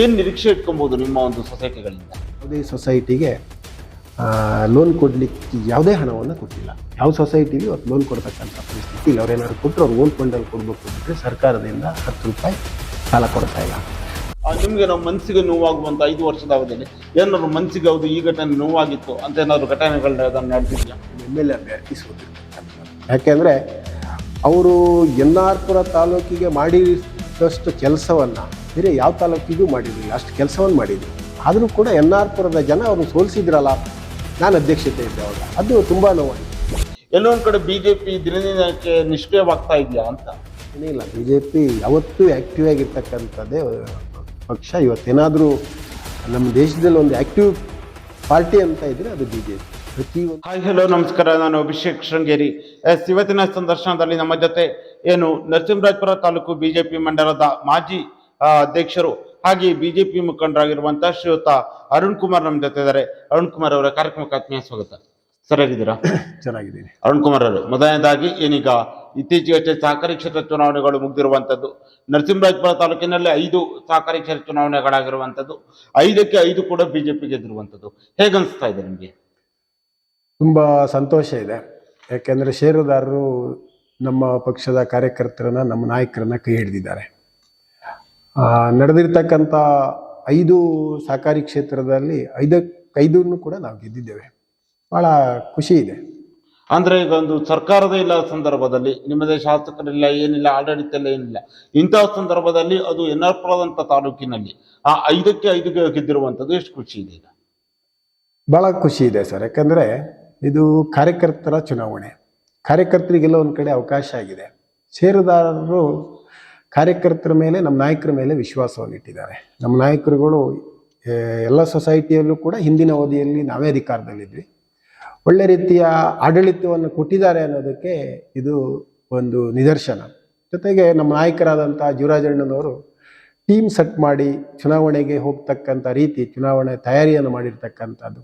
ಏನ್ ನಿರೀಕ್ಷೆ ಇಟ್ಕೊಬಹುದು ನಿಮ್ಮ ಒಂದು ಸೊಸೈಟಿಗಳಿಂದ? ಯಾವುದೇ ಸೊಸೈಟಿಗೆ ಲೋನ್ ಕೊಡಲಿಕ್ಕೆ ಯಾವುದೇ ಹಣವನ್ನು ಕೊಟ್ಟಿಲ್ಲ. ಯಾವ ಸೊಸೈಟಿಗೆ ಇವತ್ತು ಲೋನ್ ಕೊಡ್ತಕ್ಕಂಥ ಪರಿಸ್ಥಿತಿ ಅವ್ರೇನಾದ್ರು ಕೊಟ್ಟರು ಅವ್ರು ಓನ್ ಫಂಡಲ್ಲಿ ಕೊಡಬೇಕು ಅಂದರೆ ಸರ್ಕಾರದಿಂದ ಹತ್ತು ರೂಪಾಯಿ ಸಾಲ ಕೊಡ್ತಾ ಇಲ್ಲ. ನಿಮಗೆ ನಾವು ಮನಸ್ಸಿಗೆ ನೋವಾಗುವಂಥ ಐದು ವರ್ಷದ ಅವಧಿಯಲ್ಲಿ ಏನಾದ್ರು ಮನಸ್ಸಿಗೆ ಹೌದು ಈ ಘಟನೆ ನೋವಾಗಿತ್ತು ಅಂತ ಏನಾದರೂ ಘಟನೆಗಳನ್ನ ಅದನ್ನು ನಡೆದಿಲ್ಲ ಎಂ ಎಲ್ ಎ ಅಭ್ಯರ್ಥಿ ಯಾಕೆಂದರೆ ಅವರು ಎನ್ ಆರ್ ಪುರ ತಾಲೂಕಿಗೆ ಮಾಡಿದಷ್ಟು ಕೆಲಸವನ್ನು ಬೇರೆ ಯಾವ ತಾಲೂಕಿಗೂ ಮಾಡಿರಲಿಲ್ಲ ಅಷ್ಟು ಕೆಲಸವನ್ನು ಮಾಡಿದ್ರು. ಆದರೂ ಕೂಡ ಎನ್ ಆರ್ ಪುರದ ಜನ ಅವ್ರನ್ನ ಸೋಲಿಸಿದ್ರಲ್ಲ ನಾನು ಅಧ್ಯಕ್ಷತೆ ಇದ್ದೆ ಅವಾಗ. ಅದು ತುಂಬ ನೋವಾಗಿದೆ ಎಲ್ಲೊಂದು ಕಡೆ ಬಿ ಜೆ ಪಿ ದಿನದಿನಕ್ಕೆ ನಿಷ್ಕ್ರಿಯವಾಗ್ತಾ ಇದೆಯಾ ಅಂತ? ಏನಿಲ್ಲ ಬಿ ಜೆ ಪಿ ಯಾವತ್ತೂ ಆ್ಯಕ್ಟಿವ್ ಆಗಿರ್ತಕ್ಕಂಥದ್ದೇ ಪಕ್ಷ. ಇವತ್ತೇನಾದರೂ ನಮ್ಮ ದೇಶದಲ್ಲಿ ಒಂದು ಆ್ಯಕ್ಟಿವ್ ಪಾರ್ಟಿ ಅಂತ ಇದ್ದರೆ ಅದು ಬಿ ಜೆ ಪಿ ಪ್ರತಿಯೊಂದು ಹಾಯ್ ಹಲೋ ನಮಸ್ಕಾರ. ನಾನು ಅಭಿಷೇಕ್ ಶೃಂಗೇರಿ. ಎಸ್ ಇವತ್ತಿನ ಸಂದರ್ಶನದಲ್ಲಿ ನಮ್ಮ ಜೊತೆ ಏನು ನರಸಿಂಹರಾಜಪುರ ತಾಲೂಕು ಬಿಜೆಪಿ ಮಂಡಲದ ಮಾಜಿ ಅಧ್ಯಕ್ಷರು ಹಾಗೆ ಬಿಜೆಪಿ ಮುಖಂಡರಾಗಿರುವಂತಹ ಶ್ರೀಯುತ ಅರುಣ್ ಕುಮಾರ್ ನಮ್ಮ ಜೊತೆ ಇದ್ದಾರೆ. ಅರುಣ್ ಕುಮಾರ್ ಅವರ ಕಾರ್ಯಕ್ರಮಕ್ಕೆ ಆತ್ಮೀಯ ಸ್ವಾಗತ. ಸರಿಯಾಗಿದ್ದೀರಾ? ಚೆನ್ನಾಗಿದ್ದೀನಿ. ಅರುಣ್ ಕುಮಾರ್ ಅವರು ಮೊದಲನೇದಾಗಿ ಏನೀಗ ಇತ್ತೀಚೆಗಷ್ಟೇ ಸಹಕಾರಿ ಕ್ಷೇತ್ರ ಚುನಾವಣೆಗಳು ಮುಗಿದಿರುವಂತದ್ದು ನರಸಿಂಹರಾಜಪುರ ತಾಲೂಕಿನಲ್ಲಿ ಐದು ಸಹಕಾರಿ ಕ್ಷೇತ್ರ ಚುನಾವಣೆಗಳಾಗಿರುವಂತದ್ದು ಐದಕ್ಕೆ ಐದು ಕೂಡ ಬಿಜೆಪಿ ಗೆದ್ದಿರುವಂತದ್ದು. ಹೇಗನ್ಸ್ತಾ ಇದೆ ನಿಮಗೆ? ತುಂಬ ಸಂತೋಷ ಇದೆ. ಯಾಕೆಂದರೆ ಷೇರುದಾರರು ನಮ್ಮ ಪಕ್ಷದ ಕಾರ್ಯಕರ್ತರನ್ನ ನಮ್ಮ ನಾಯಕರನ್ನ ಕೈ ಹಿಡಿದಿದ್ದಾರೆ. ನಡೆದಿರ್ತಕ್ಕಂಥ ಐದು ಸಹಕಾರಿ ಕ್ಷೇತ್ರದಲ್ಲಿ ಐದಕ್ಕೆ ಐದನ್ನು ಕೂಡ ನಾವು ಗೆದ್ದಿದ್ದೇವೆ. ಭಾಳ ಖುಷಿ ಇದೆ. ಅಂದ್ರೆ ಈಗ ಒಂದು ಸರ್ಕಾರದ ಇಲ್ಲ ಸಂದರ್ಭದಲ್ಲಿ ನಿಮ್ಮದೇ ಶಾಸಕರಿಲ್ಲ ಏನಿಲ್ಲ ಆಡಳಿತ ಇಲ್ಲ ಏನಿಲ್ಲ ಇಂತಹ ಸಂದರ್ಭದಲ್ಲಿ ಅದು ಎನ್ನರ್ಪುರದಂತ ತಾಲೂಕಿನಲ್ಲಿ ಆ ಐದಕ್ಕೆ ಐದು ಗೆದ್ದಿರುವಂತದ್ದು ಎಷ್ಟು ಖುಷಿ ಇದೆ ಈಗ? ಭಾಳ ಖುಷಿ ಇದೆ ಸರ್. ಯಾಕಂದ್ರೆ ಇದು ಕಾರ್ಯಕರ್ತರ ಚುನಾವಣೆ. ಕಾರ್ಯಕರ್ತರಿಗೆಲ್ಲ ಒಂದು ಕಡೆ ಅವಕಾಶ ಆಗಿದೆ. ಷೇರುದಾರರು ಕಾರ್ಯಕರ್ತರ ಮೇಲೆ, ನಮ್ಮ ನಾಯಕರ ಮೇಲೆ ವಿಶ್ವಾಸವನ್ನು ಇಟ್ಟಿದ್ದಾರೆ ನಮ್ಮ ನಾಯಕರುಗಳು ಎಲ್ಲ ಸೊಸೈಟಿಯಲ್ಲೂ ಕೂಡ ಹಿಂದಿನ ಅವಧಿಯಲ್ಲಿ ನಾವೇ ಅಧಿಕಾರದಲ್ಲಿದ್ವಿ. ಒಳ್ಳೆ ರೀತಿಯ ಆಡಳಿತವನ್ನು ಕೊಟ್ಟಿದ್ದಾರೆ ಅನ್ನೋದಕ್ಕೆ ಇದು ಒಂದು ನಿದರ್ಶನ. ಜೊತೆಗೆ ನಮ್ಮ ನಾಯಕರಾದಂಥ ಜೀವರಾಜಣ್ಣನವರು ಟೀಮ್ ಸೆಟ್ ಮಾಡಿ ಚುನಾವಣೆಗೆ ಹೋಗ್ತಕ್ಕಂಥ ರೀತಿ, ಚುನಾವಣೆ ತಯಾರಿಯನ್ನು ಮಾಡಿರ್ತಕ್ಕಂಥದ್ದು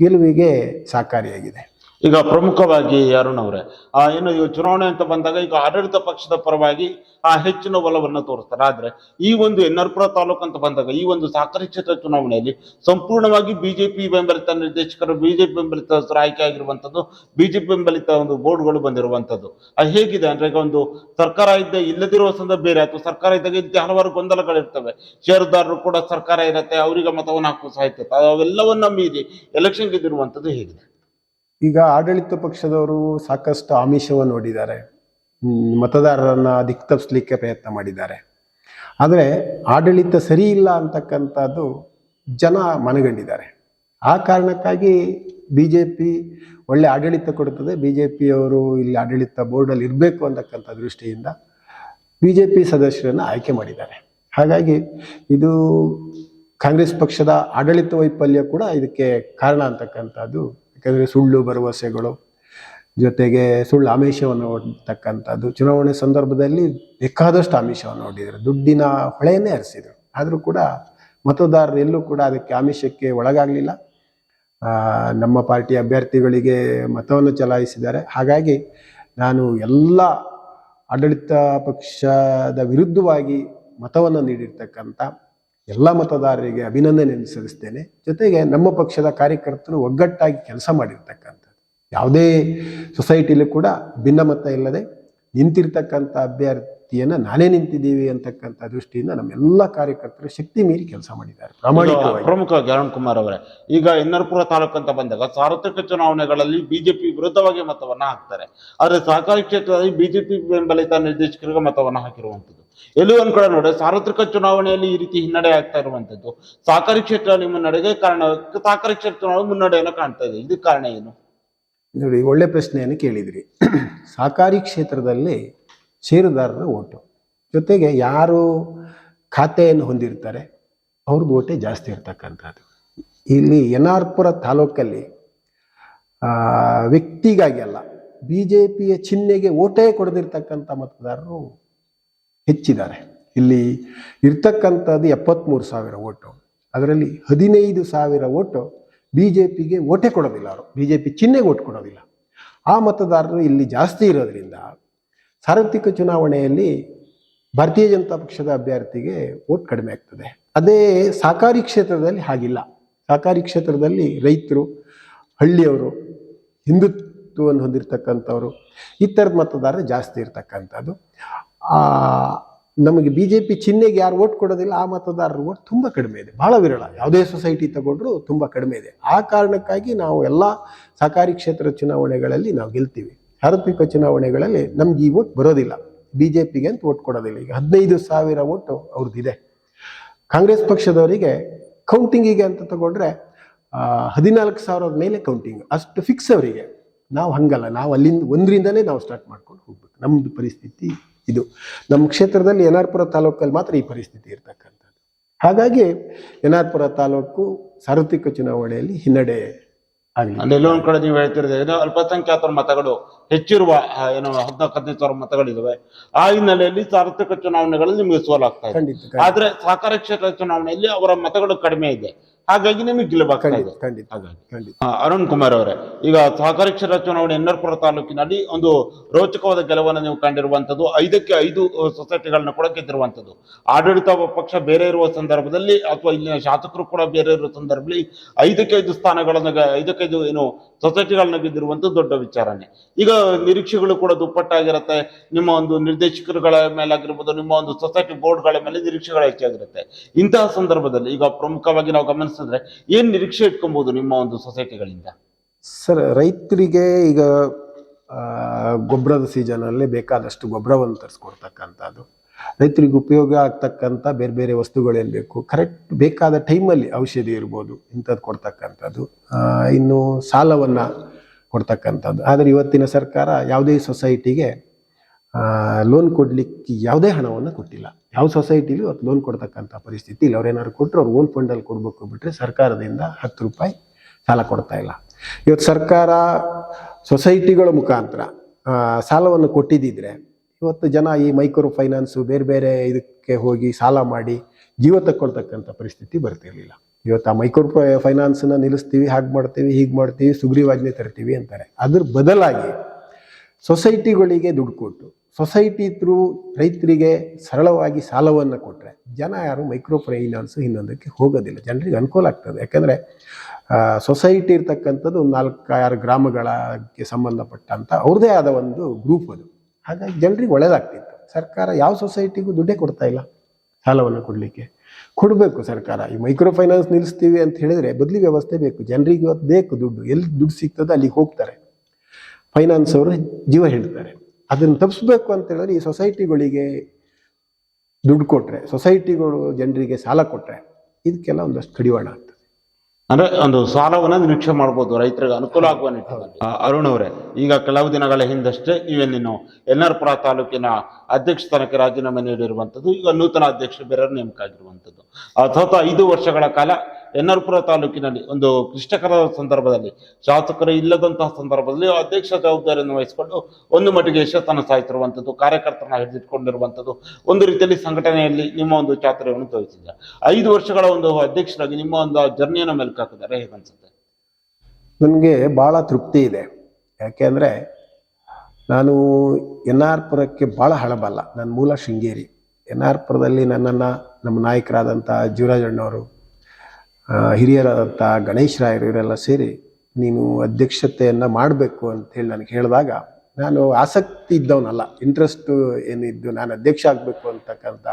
ಗೆಲುವಿಗೆ ಸಹಕಾರಿಯಾಗಿದೆ. ಈಗ ಪ್ರಮುಖವಾಗಿ ಅರುಣ್ ಅವರೇ, ಆ ಏನು ಈ ಚುನಾವಣೆ ಅಂತ ಬಂದಾಗ ಈಗ ಆಡಳಿತ ಪಕ್ಷದ ಪರವಾಗಿ ಆ ಹೆಚ್ಚಿನ ಒಲವನ್ನು ತೋರಿಸ್ತಾರೆ. ಆದ್ರೆ ಈ ಒಂದು ಎನ್ನರ್ಪುರ ತಾಲೂಕು ಅಂತ ಬಂದಾಗ, ಈ ಒಂದು ಸಹಕಾರಿ ಕ್ಷೇತ್ರ ಚುನಾವಣೆಯಲ್ಲಿ ಸಂಪೂರ್ಣವಾಗಿ ಬಿಜೆಪಿ ಬೆಂಬಲಿತ ನಿರ್ದೇಶಕರು, ಬಿಜೆಪಿ ಬೆಂಬಲಿತ ಆಯ್ಕೆ ಆಗಿರುವಂತದ್ದು ಬಿಜೆಪಿ ಬೆಂಬಲಿತ ಒಂದು ಬೋರ್ಡ್ಗಳು ಬಂದಿರುವಂತದ್ದು ಅದು ಹೇಗಿದೆ ಅಂದ್ರೆ ಈಗ ಒಂದು ಸರ್ಕಾರ ಇದ್ದ ಇಲ್ಲದಿರುವ ಸಂದರ್ಭ ಬೇರೆ, ಅಥವಾ ಸರ್ಕಾರ ಇದ್ದಾಗ ಇಂಥ ಹಲವಾರು ಗೊಂದಲಗಳಿರ್ತವೆ. ಷೇರುದಾರರು ಕೂಡ ಸರ್ಕಾರ ಇರತ್ತೆ, ಅವರಿಗೆ ಮತವನ್ನು ಹಾಕುವ ಸಾಹಿತ್ಯ ಅವೆಲ್ಲವನ್ನ ಮೀರಿ ಎಲೆಕ್ಷನ್ ಗೆದ್ದಿರುವಂತದ್ದು ಹೇಗಿದೆ? ಈಗ ಆಡಳಿತ ಪಕ್ಷದವರು ಸಾಕಷ್ಟು ಆಮಿಷವನ್ನು ನೋಡಿದ್ದಾರೆ. ಮತದಾರರನ್ನು ಮತದಾರರನ್ನ ದಿಕ್ ತಪ್ಪಿಸ್ಲಿಕ್ಕೆ ಪ್ರಯತ್ನ ಮಾಡಿದ್ದಾರೆ. ಆದರೆ ಆಡಳಿತ ಸರಿ ಇಲ್ಲ ಅಂತಕ್ಕಂಥದ್ದು ಜನ ಮನಗಂಡಿದ್ದಾರೆ. ಆ ಕಾರಣಕ್ಕಾಗಿ ಬಿ ಜೆ ಪಿ ಒಳ್ಳೆ ಆಡಳಿತ ಕೊಡುತ್ತದೆ. ಬಿ ಜೆ ಪಿಯವರು ಇಲ್ಲಿ ಆಡಳಿತ ಬೋರ್ಡಲ್ಲಿ ಇರಬೇಕು ಅಂತಕ್ಕಂಥ ದೃಷ್ಟಿಯಿಂದ ಬಿ ಜೆ ಪಿ ಸದಸ್ಯರನ್ನು ಆಯ್ಕೆ ಮಾಡಿದ್ದಾರೆ. ಹಾಗಾಗಿ ಇದು ಕಾಂಗ್ರೆಸ್ ಪಕ್ಷದ ಆಡಳಿತ ವೈಫಲ್ಯ ಕೂಡ ಇದಕ್ಕೆ ಕಾರಣ ಅಂತಕ್ಕಂಥದ್ದು ಯಾಕಂದರೆ ಸುಳ್ಳು ಭರವಸೆಗಳು ಜೊತೆಗೆ ಸುಳ್ಳು ಆಮಿಷವನ್ನು ನೋಡ್ತಕ್ಕಂಥದ್ದು ಚುನಾವಣೆ ಸಂದರ್ಭದಲ್ಲಿ ಬೇಕಾದಷ್ಟು ಆಮಿಷವನ್ನು ನೋಡಿದರು ದುಡ್ಡಿನ ಹೊಳೆಯನ್ನೇ ಹರಿಸಿದರು. ಆದರೂ ಕೂಡ ಮತದಾರರು ಎಲ್ಲೂ ಕೂಡ ಅದಕ್ಕೆ ಆಮಿಷಕ್ಕೆ ಒಳಗಾಗಲಿಲ್ಲ. ನಮ್ಮ ಪಾರ್ಟಿ ಅಭ್ಯರ್ಥಿಗಳಿಗೆ ಮತವನ್ನು ಚಲಾಯಿಸಿದ್ದಾರೆ. ಹಾಗಾಗಿ ನಾನು ಎಲ್ಲ ಆಡಳಿತ ಪಕ್ಷದ ವಿರುದ್ಧವಾಗಿ ಮತವನ್ನು ನೀಡಿರ್ತಕ್ಕಂಥ ಎಲ್ಲ ಮತದಾರರಿಗೆ ಅಭಿನಂದನೆ ಸಲ್ಲಿಸ್ತೇನೆ ಜೊತೆಗೆ ನಮ್ಮ ಪಕ್ಷದ ಕಾರ್ಯಕರ್ತರು ಒಗ್ಗಟ್ಟಾಗಿ ಕೆಲಸ ಮಾಡಿರ್ತಕ್ಕಂಥದ್ದು. ಯಾವುದೇ ಸೊಸೈಟಿಲೂ ಕೂಡ ಭಿನ್ನಮತ ಇಲ್ಲದೆ ನಿಂತಿರ್ತಕ್ಕಂಥ ಅಭ್ಯರ್ಥಿಯನ್ನು ನಾನೇ ನಿಂತಿದ್ದೀವಿ ಅಂತಕ್ಕಂಥ ದೃಷ್ಟಿಯಿಂದ ನಮ್ಮೆಲ್ಲ ಕಾರ್ಯಕರ್ತರು ಶಕ್ತಿ ಮೀರಿ ಕೆಲಸ ಮಾಡಿದ್ದಾರೆ, ಪ್ರಾಮಾಣಿಕವಾಗಿ. ಪ್ರಮುಖವಾಗಿ ಅರುಣ್ ಕುಮಾರ್ ಅವರೇ, ಈಗ ಇನ್ನರ್ಪುರ ತಾಲೂಕು ಅಂತ ಬಂದಾಗ ಸಾರ್ವತ್ರಿಕ ಚುನಾವಣೆಗಳಲ್ಲಿ ಬಿಜೆಪಿ ವಿರುದ್ಧವಾಗಿ ಮತವನ್ನ ಹಾಕ್ತಾರೆ. ಆದರೆ ಸಹಕಾರಿ ಕ್ಷೇತ್ರದಲ್ಲಿ ಬಿಜೆಪಿ ಬೆಂಬಲಿತ ನಿರ್ದೇಶಕರಿಗೆ ಮತವನ್ನ ಹಾಕಿರುವಂಥದ್ದು. ಎಲ್ಲೂ ಒಂದ್ ಕಡೆ ನೋಡಿ ಸಾರ್ವತ್ರಿಕ ಚುನಾವಣೆಯಲ್ಲಿ ಈ ರೀತಿ ಹಿನ್ನಡೆ ಆಗ್ತಾ ಇರುವಂತದ್ದು ಸಹಕಾರಿ ಕ್ಷೇತ್ರ ನಿಮ್ಮ ಮುನ್ನಡೆಗೆ ಕಾರಣ, ಸಹಕಾರಿ ಕ್ಷೇತ್ರ ಮುನ್ನಡೆಯನ್ನು ಕಾಣ್ತಾ ಇದೆ. ಇದಕ್ಕೆ ಕಾರಣ ಏನು? ನೋಡಿ, ಒಳ್ಳೆ ಪ್ರಶ್ನೆಯನ್ನು ಕೇಳಿದಿರಿ. ಸಹಕಾರಿ ಕ್ಷೇತ್ರದಲ್ಲಿ ಷೇರುದಾರರ ಓಟು. ಜೊತೆಗೆ ಯಾರು ಖಾತೆಯನ್ನು ಹೊಂದಿರ್ತಾರೆ ಅವ್ರದ್ದು ಓಟೆ ಜಾಸ್ತಿ ಇರ್ತಕ್ಕಂಥದ್ದು. ಇಲ್ಲಿ ಎನ್ ಆರ್ ಪುರ ತಾಲೂಕಲ್ಲಿ ವ್ಯಕ್ತಿಗಾಗಿ ಅಲ್ಲ ಬಿ ಜೆ ಪಿಯ ಚಿಹ್ನೆಗೆ ಓಟೇ ಕೊಡದಿರ್ತಕ್ಕಂಥ ಮತದಾರರು ಹೆಚ್ಚಿದ್ದಾರೆ. ಇಲ್ಲಿ ಇರ್ತಕ್ಕಂಥದ್ದು ಎಪ್ಪತ್ತ್ಮೂರು ಸಾವಿರ ಓಟು. ಅದರಲ್ಲಿ ಹದಿನೈದು ಸಾವಿರ ಓಟು ಬಿ ಜೆ ಪಿಗೆ ಓಟೆ ಕೊಡೋದಿಲ್ಲ ಅವರು. ಬಿ ಜೆ ಪಿ ಚಿಹ್ನೆಗೆ ಓಟ್ ಕೊಡೋದಿಲ್ಲ. ಆ ಮತದಾರರು ಇಲ್ಲಿ ಜಾಸ್ತಿ ಇರೋದ್ರಿಂದ ಸಾರ್ವತ್ರಿಕ ಚುನಾವಣೆಯಲ್ಲಿ ಭಾರತೀಯ ಜನತಾ ಪಕ್ಷದ ಅಭ್ಯರ್ಥಿಗೆ ಓಟ್ ಕಡಿಮೆ ಆಗ್ತದೆ. ಅದೇ ಸಹಕಾರಿ ಕ್ಷೇತ್ರದಲ್ಲಿ ಹಾಗಿಲ್ಲ. ಸಹಕಾರಿ ಕ್ಷೇತ್ರದಲ್ಲಿ ರೈತರು, ಹಳ್ಳಿಯವರು, ಹಿಂದುತ್ವವನ್ನು ಹೊಂದಿರತಕ್ಕಂಥವ್ರು ಈ ಥರದ ಮತದಾರರು ಜಾಸ್ತಿ ಇರ್ತಕ್ಕಂಥದ್ದು. ನಮಗೆ ಬಿ ಜೆ ಪಿ ಚಿಹ್ನೆಗೆ ಯಾರು ಓಟ್ ಕೊಡೋದಿಲ್ಲ, ಆ ಮತದಾರರ ಓಟ್ ತುಂಬ ಕಡಿಮೆ ಇದೆ. ಬಹಳ ವಿರಳ. ಯಾವುದೇ ಸೊಸೈಟಿ ತಗೊಂಡ್ರು ತುಂಬ ಕಡಿಮೆ ಇದೆ. ಆ ಕಾರಣಕ್ಕಾಗಿ ನಾವು ಎಲ್ಲ ಸಹಕಾರಿ ಕ್ಷೇತ್ರ ಚುನಾವಣೆಗಳಲ್ಲಿ ನಾವು ಗೆಲ್ತೀವಿ. ಸಾರ್ವತ್ರಿಕ ಚುನಾವಣೆಗಳಲ್ಲಿ ನಮ್ಗೆ ಈ ಓಟ್ ಬರೋದಿಲ್ಲ. ಬಿ ಜೆ ಪಿಗೆ ಅಂತ ಓಟ್ ಕೊಡೋದಿಲ್ಲ. ಈಗ ಹದಿನೈದು ಸಾವಿರ ಓಟು ಅವ್ರದ್ದಿದೆ. ಕಾಂಗ್ರೆಸ್ ಪಕ್ಷದವರಿಗೆ ಕೌಂಟಿಂಗಿಗೆ ಅಂತ ತಗೊಂಡ್ರೆ ಹದಿನಾಲ್ಕು ಸಾವಿರದ ಮೇಲೆ ಕೌಂಟಿಂಗ್ ಅಷ್ಟು ಫಿಕ್ಸ್ ಅವರಿಗೆ. ನಾವು ಹಂಗಲ್ಲ. ನಾವು ಅಲ್ಲಿಂದ ಒಂದರಿಂದಲೇ ನಾವು ಸ್ಟಾರ್ಟ್ ಮಾಡ್ಕೊಂಡು ಹೋಗ್ಬೇಕು. ನಮ್ಮದು ಪರಿಸ್ಥಿತಿ ಇದು ನಮ್ಮ ಕ್ಷೇತ್ರದಲ್ಲಿ ಎನ್ ಆರ್ ತಾಲೂಕಲ್ಲಿ ಮಾತ್ರ ಈ ಪರಿಸ್ಥಿತಿ ಇರ್ತಕ್ಕಂಥದ್ದು. ಹಾಗಾಗಿ ಎನ್ ಆರ್ ಪುರ ತಾಲೂಕು ಸಾರ್ವತ್ರಿಕ ಚುನಾವಣೆಯಲ್ಲಿ ಹಿನ್ನಡೆ ಆಗಲಿ. ಅಲ್ಲಿ ಒಂದ್ ಕಡೆ ನೀವು ಹೇಳ್ತಿರೋದು ಏನೋ ಅಲ್ಪಸಂಖ್ಯಾತರ ಮತಗಳು ಹೆಚ್ಚಿರುವ ಏನೋ ಹದಿನಾಲ್ಕು ಹದಿನೈದು ಸಾವಿರ ಮತಗಳಿದಾವೆ ಆ ಹಿನ್ನೆಲೆಯಲ್ಲಿ ಸಾರ್ವತ್ರಿಕ ಚುನಾವಣೆಗಳಲ್ಲಿ ನಿಮಗೆ ಸೋಲಾಗ್ತಾ ಇದೆ. ಆದ್ರೆ ಸಹಕಾರ ಕ್ಷೇತ್ರ ಚುನಾವಣೆಯಲ್ಲಿ ಅವರ ಮತಗಳು ಕಡಿಮೆ ಇದೆ. ಹಾಗಾಗಿ ನಿಮಗೆ ಗೆಲುವಾಗ್ತಾ ಖಂಡಿತ ಇದೆ. ಖಂಡಿತ ಹಾಗಾಗಿ. ಖಂಡಿತ. ಆ, ಅರುಣ್ ಕುಮಾರ್ ಅವರೇ ಈಗ ಸಹಕಾರಿ ಕ್ಷೇತ್ರ ಚುನಾವಣೆ ಎನ್ನರ್ಪುರ ತಾಲೂಕಿನಲ್ಲಿ ಒಂದು ರೋಚಕವಾದ ಗೆಲುವನ್ನು ನೀವು ಕಂಡಿರುವಂತದ್ದು ಐದಕ್ಕೆ ಐದು ಸೊಸೈಟಿಗಳನ್ನ ಕೂಡ ಗೆದ್ದಿರುವಂತದ್ದು ಆಡಳಿತ ಪಕ್ಷ ಬೇರೆ ಇರುವ ಸಂದರ್ಭದಲ್ಲಿ ಅಥವಾ ಇಲ್ಲಿನ ಶಾಸಕರು ಕೂಡ ಬೇರೆ ಇರುವ ಸಂದರ್ಭದಲ್ಲಿ ಐದಕ್ಕೆ ಐದು ಸ್ಥಾನಗಳನ್ನು ಐದಕ್ಕೆ ಐದಕ್ಕೈದು ಏನು ಸೊಸೈಟಿಗಳನ್ನ ಗೆದ್ದಿರುವಂತದ್ದು ದೊಡ್ಡ ವಿಚಾರನೆ ಈಗ ನಿರೀಕ್ಷೆಗಳು ಕೂಡ ದುಪ್ಪಟ್ಟಾಗಿರುತ್ತೆ ನಿಮ್ಮ ಒಂದು ನಿರ್ದೇಶಕರುಗಳ ಮೇಲಾಗಿರ್ಬೋದು ನಿಮ್ಮ ಒಂದು ಸೊಸೈಟಿ ಬೋರ್ಡ್ಗಳ ಮೇಲೆ ನಿರೀಕ್ಷೆಗಳು ಹೆಚ್ಚಾಗಿರುತ್ತೆ. ಇಂತಹ ಸಂದರ್ಭದಲ್ಲಿ ಈಗ ಪ್ರಮುಖವಾಗಿ ನಾವು ಗಮನಿಸಿದ್ರೆ ಏನು ನಿರೀಕ್ಷೆ ಇಟ್ಕೊಬಹುದು ನಿಮ್ಮ ಒಂದು ಸೊಸೈಟಿಗಳಿಂದ? ಸರ್, ರೈತರಿಗೆ ಈಗ ಗೊಬ್ಬರದ ಸೀಸನಲ್ಲಿ ಬೇಕಾದಷ್ಟು ಗೊಬ್ಬರವನ್ನು ತರಿಸ್ಕೊಡ್ತಕ್ಕಂಥದ್ದು. ರೈತರಿಗೆ ಉಪಯೋಗ ಆಗ್ತಕ್ಕಂಥ ಬೇರೆ ಬೇರೆ ವಸ್ತುಗಳೇನು ಬೇಕು? ಕರೆಕ್ಟ್ ಬೇಕಾದ ಟೈಮಲ್ಲಿ ಔಷಧಿ ಇರ್ಬೋದು, ಇಂಥದ್ದು ಕೊಡ್ತಕ್ಕಂಥದ್ದು. ಇನ್ನು ಸಾಲವನ್ನು ಕೊಡ್ತಕ್ಕಂಥದ್ದು. ಆದರೆ ಇವತ್ತಿನ ಸರ್ಕಾರ ಯಾವುದೇ ಸೊಸೈಟಿಗೆ ಲೋನ್ ಕೊಡಲಿಕ್ಕೆ ಯಾವುದೇ ಹಣವನ್ನು ಕೊಟ್ಟಿಲ್ಲ. ಯಾವ ಸೊಸೈಟಿಲಿ ಅವತ್ತು ಲೋನ್ ಕೊಡ್ತಕ್ಕಂಥ ಪರಿಸ್ಥಿತಿ ಇಲ್ಲ. ಅವ್ರೇನಾದ್ರು ಕೊಟ್ಟರು ಅವ್ರು ಓನ್ ಫಂಡಲ್ಲಿ ಕೊಡಬೇಕು ಬಿಟ್ಟರೆ ಸರ್ಕಾರದಿಂದ ಹತ್ತು ರೂಪಾಯಿ ಸಾಲ ಕೊಡ್ತಾ ಇಲ್ಲ. ಇವತ್ತು ಸರ್ಕಾರ ಸೊಸೈಟಿಗಳ ಮುಖಾಂತರ ಸಾಲವನ್ನು ಕೊಟ್ಟಿದ್ದಿದ್ರೆ ಇವತ್ತು ಜನ ಈ ಮೈಕ್ರೋ ಫೈನಾನ್ಸು ಬೇರೆ ಬೇರೆ ಇದಕ್ಕೆ ಹೋಗಿ ಸಾಲ ಮಾಡಿ ಜೀವ ತಕ್ಕೊಳ್ತಕ್ಕಂಥ ಪರಿಸ್ಥಿತಿ ಬರ್ತಿರಲಿಲ್ಲ. ಇವತ್ತು ಆ ಮೈಕ್ರೋ ಫೈನಾನ್ಸನ್ನ ನಿಲ್ಲಿಸ್ತೀವಿ, ಹಾಗೆ ಮಾಡ್ತೀವಿ, ಹೀಗೆ ಮಾಡ್ತೀವಿ, ಸುಗ್ರೀವಾಜ್ಞೆ ತರ್ತೀವಿ ಅಂತಾರೆ. ಅದ್ರ ಬದಲಾಗಿ ಸೊಸೈಟಿಗಳಿಗೆ ದುಡ್ಡು ಕೊಟ್ಟು ಸೊಸೈಟಿ ತ್ರೂ ರೈತರಿಗೆ ಸರಳವಾಗಿ ಸಾಲವನ್ನು ಕೊಟ್ಟರೆ ಜನ ಯಾರು ಮೈಕ್ರೋ ಫೈನಾನ್ಸ್ ಇನ್ನೊಂದಕ್ಕೆ ಹೋಗೋದಿಲ್ಲ. ಜನರಿಗೆ ಅನುಕೂಲ ಆಗ್ತದೆ. ಯಾಕೆಂದರೆ ಸೊಸೈಟಿ ಇರ್ತಕ್ಕಂಥದ್ದು ನಾಲ್ಕಾರು ಗ್ರಾಮಗಳಿಗೆ ಸಂಬಂಧಪಟ್ಟಂಥ ಅವ್ರದ್ದೇ ಆದ ಒಂದು ಗ್ರೂಪ್ ಅದು. ಹಾಗಾಗಿ ಜನರಿಗೆ ಒಳ್ಳೇದಾಗ್ತಿತ್ತು. ಸರ್ಕಾರ ಯಾವ ಸೊಸೈಟಿಗೂ ದುಡ್ಡೇ ಕೊಡ್ತಾ ಇಲ್ಲ ಸಾಲವನ್ನು ಕೊಡಲಿಕ್ಕೆ. ಕೊಡಬೇಕು ಸರ್ಕಾರ. ಈ ಮೈಕ್ರೋ ಫೈನಾನ್ಸ್ ನಿಲ್ಲಿಸ್ತೀವಿ ಅಂತ ಹೇಳಿದರೆ ಬದಲಿ ವ್ಯವಸ್ಥೆ ಬೇಕು. ಜನರಿಗೆ ಇವತ್ತು ಬೇಕು ದುಡ್ಡು. ಎಲ್ಲಿ ದುಡ್ಡು ಸಿಗ್ತದೆ ಅಲ್ಲಿಗೆ ಹೋಗ್ತಾರೆ. ಫೈನಾನ್ಸ್ ಅವರು ಜೀವ ಹೇಳ್ತಾರೆ. ಅದನ್ನು ತಪ್ಪಿಸ್ಬೇಕು ಅಂತ ಹೇಳಿದ್ರೆ ಈ ಸೊಸೈಟಿಗಳಿಗೆ ದುಡ್ಡು ಕೊಟ್ಟರೆ ಸೊಸೈಟಿಗಳು ಜನರಿಗೆ ಸಾಲ ಕೊಟ್ಟರೆ ಇದಕ್ಕೆಲ್ಲ ಒಂದಷ್ಟು ಕಡಿವಾಣ ಆಗ್ತದೆ. ಅಂದ್ರೆ ಒಂದು ಸಾಲವನ್ನು ನಿರೀಕ್ಷೆ ಮಾಡ್ಬೋದು ರೈತರಿಗೆ ಅನುಕೂಲ ಆಗುವ ನಿಟ್ಟಿನಲ್ಲಿ. ಅರುಣ್ ಅವರೇ ಈಗ ಕೆಲವು ದಿನಗಳ ಹಿಂದಷ್ಟೇ ನೀವೇನು ಎನ್ಆರ್ಪುರ ತಾಲೂಕಿನ ಅಧ್ಯಕ್ಷ ಸ್ಥಾನಕ್ಕೆ ರಾಜೀನಾಮೆ ನೀಡಿರುವಂಥದ್ದು ಈಗ ನೂತನ ಅಧ್ಯಕ್ಷ ಬೇರೆ ನೇಮಕ ಆಗಿರುವಂಥದ್ದು ಅಥವಾ ಐದು ವರ್ಷಗಳ ಕಾಲ ಎನ್ಆರ್ಪುರ ತಾಲೂಕಿನಲ್ಲಿ ಒಂದು ಕ್ಲಿಷ್ಟಕರ ಸಂದರ್ಭದಲ್ಲಿ, ಶಾಸಕರು ಇಲ್ಲದಂತಹ ಸಂದರ್ಭದಲ್ಲಿ ಅಧ್ಯಕ್ಷ ಜವಾಬ್ದಾರಿಯನ್ನು ವಹಿಸಿಕೊಂಡು ಒಂದು ಮಟ್ಟಿಗೆ ಯಶಸ್ಸನ್ನು ಸಾಯಿಸಿರುವಂಥದ್ದು ಕಾರ್ಯಕರ್ತರನ್ನ ಹಿಡಿದಿಟ್ಕೊಂಡಿರುವಂಥದ್ದು, ಒಂದು ರೀತಿಯಲ್ಲಿ ಸಂಘಟನೆಯಲ್ಲಿ ನಿಮ್ಮ ಒಂದು ಚಾತುರ್ಯವನ್ನು ತೋರಿಸಿದೆ ಐದು ವರ್ಷಗಳ ಒಂದು ಅಧ್ಯಕ್ಷರಾಗಿ ನಿಮ್ಮ ಒಂದು ಜರ್ನಿಯನ್ನು ಮೆಲ್ಕು ಹಾಕಿದ್ದಾರೆ ಹೇಗನ್ಸುತ್ತೆ ನನಗೆ ಭಾಳ ತೃಪ್ತಿ ಇದೆ. ಯಾಕೆಂದರೆ ನಾನು ಎನ್ ಆರ್ ಪುರಕ್ಕೆ ಭಾಳ ಹಳಬಲ್ಲ. ನನ್ನ ಮೂಲ ಶೃಂಗೇರಿ. ಎನ್ ಆರ್ ಪುರದಲ್ಲಿ ನನ್ನನ್ನು, ನಮ್ಮ ನಾಯಕರಾದಂಥ ಜೀವರಾಜಣ್ಣವರು ಹಿರಿಯರಾದಂಥ ಗಣೇಶ್ ರಾಯರು ಇವರೆಲ್ಲ ಸೇರಿ ನೀನು ಅಧ್ಯಕ್ಷತೆಯನ್ನು ಮಾಡಬೇಕು ಅಂತೇಳಿ ನನಗೆ ಹೇಳಿದಾಗ ನಾನು ಆಸಕ್ತಿ ಇದ್ದವನಲ್ಲ ಇಂಟ್ರೆಸ್ಟು ಏನಿದ್ದು ನಾನು ಅಧ್ಯಕ್ಷ ಆಗಬೇಕು ಅಂತಕ್ಕಂಥ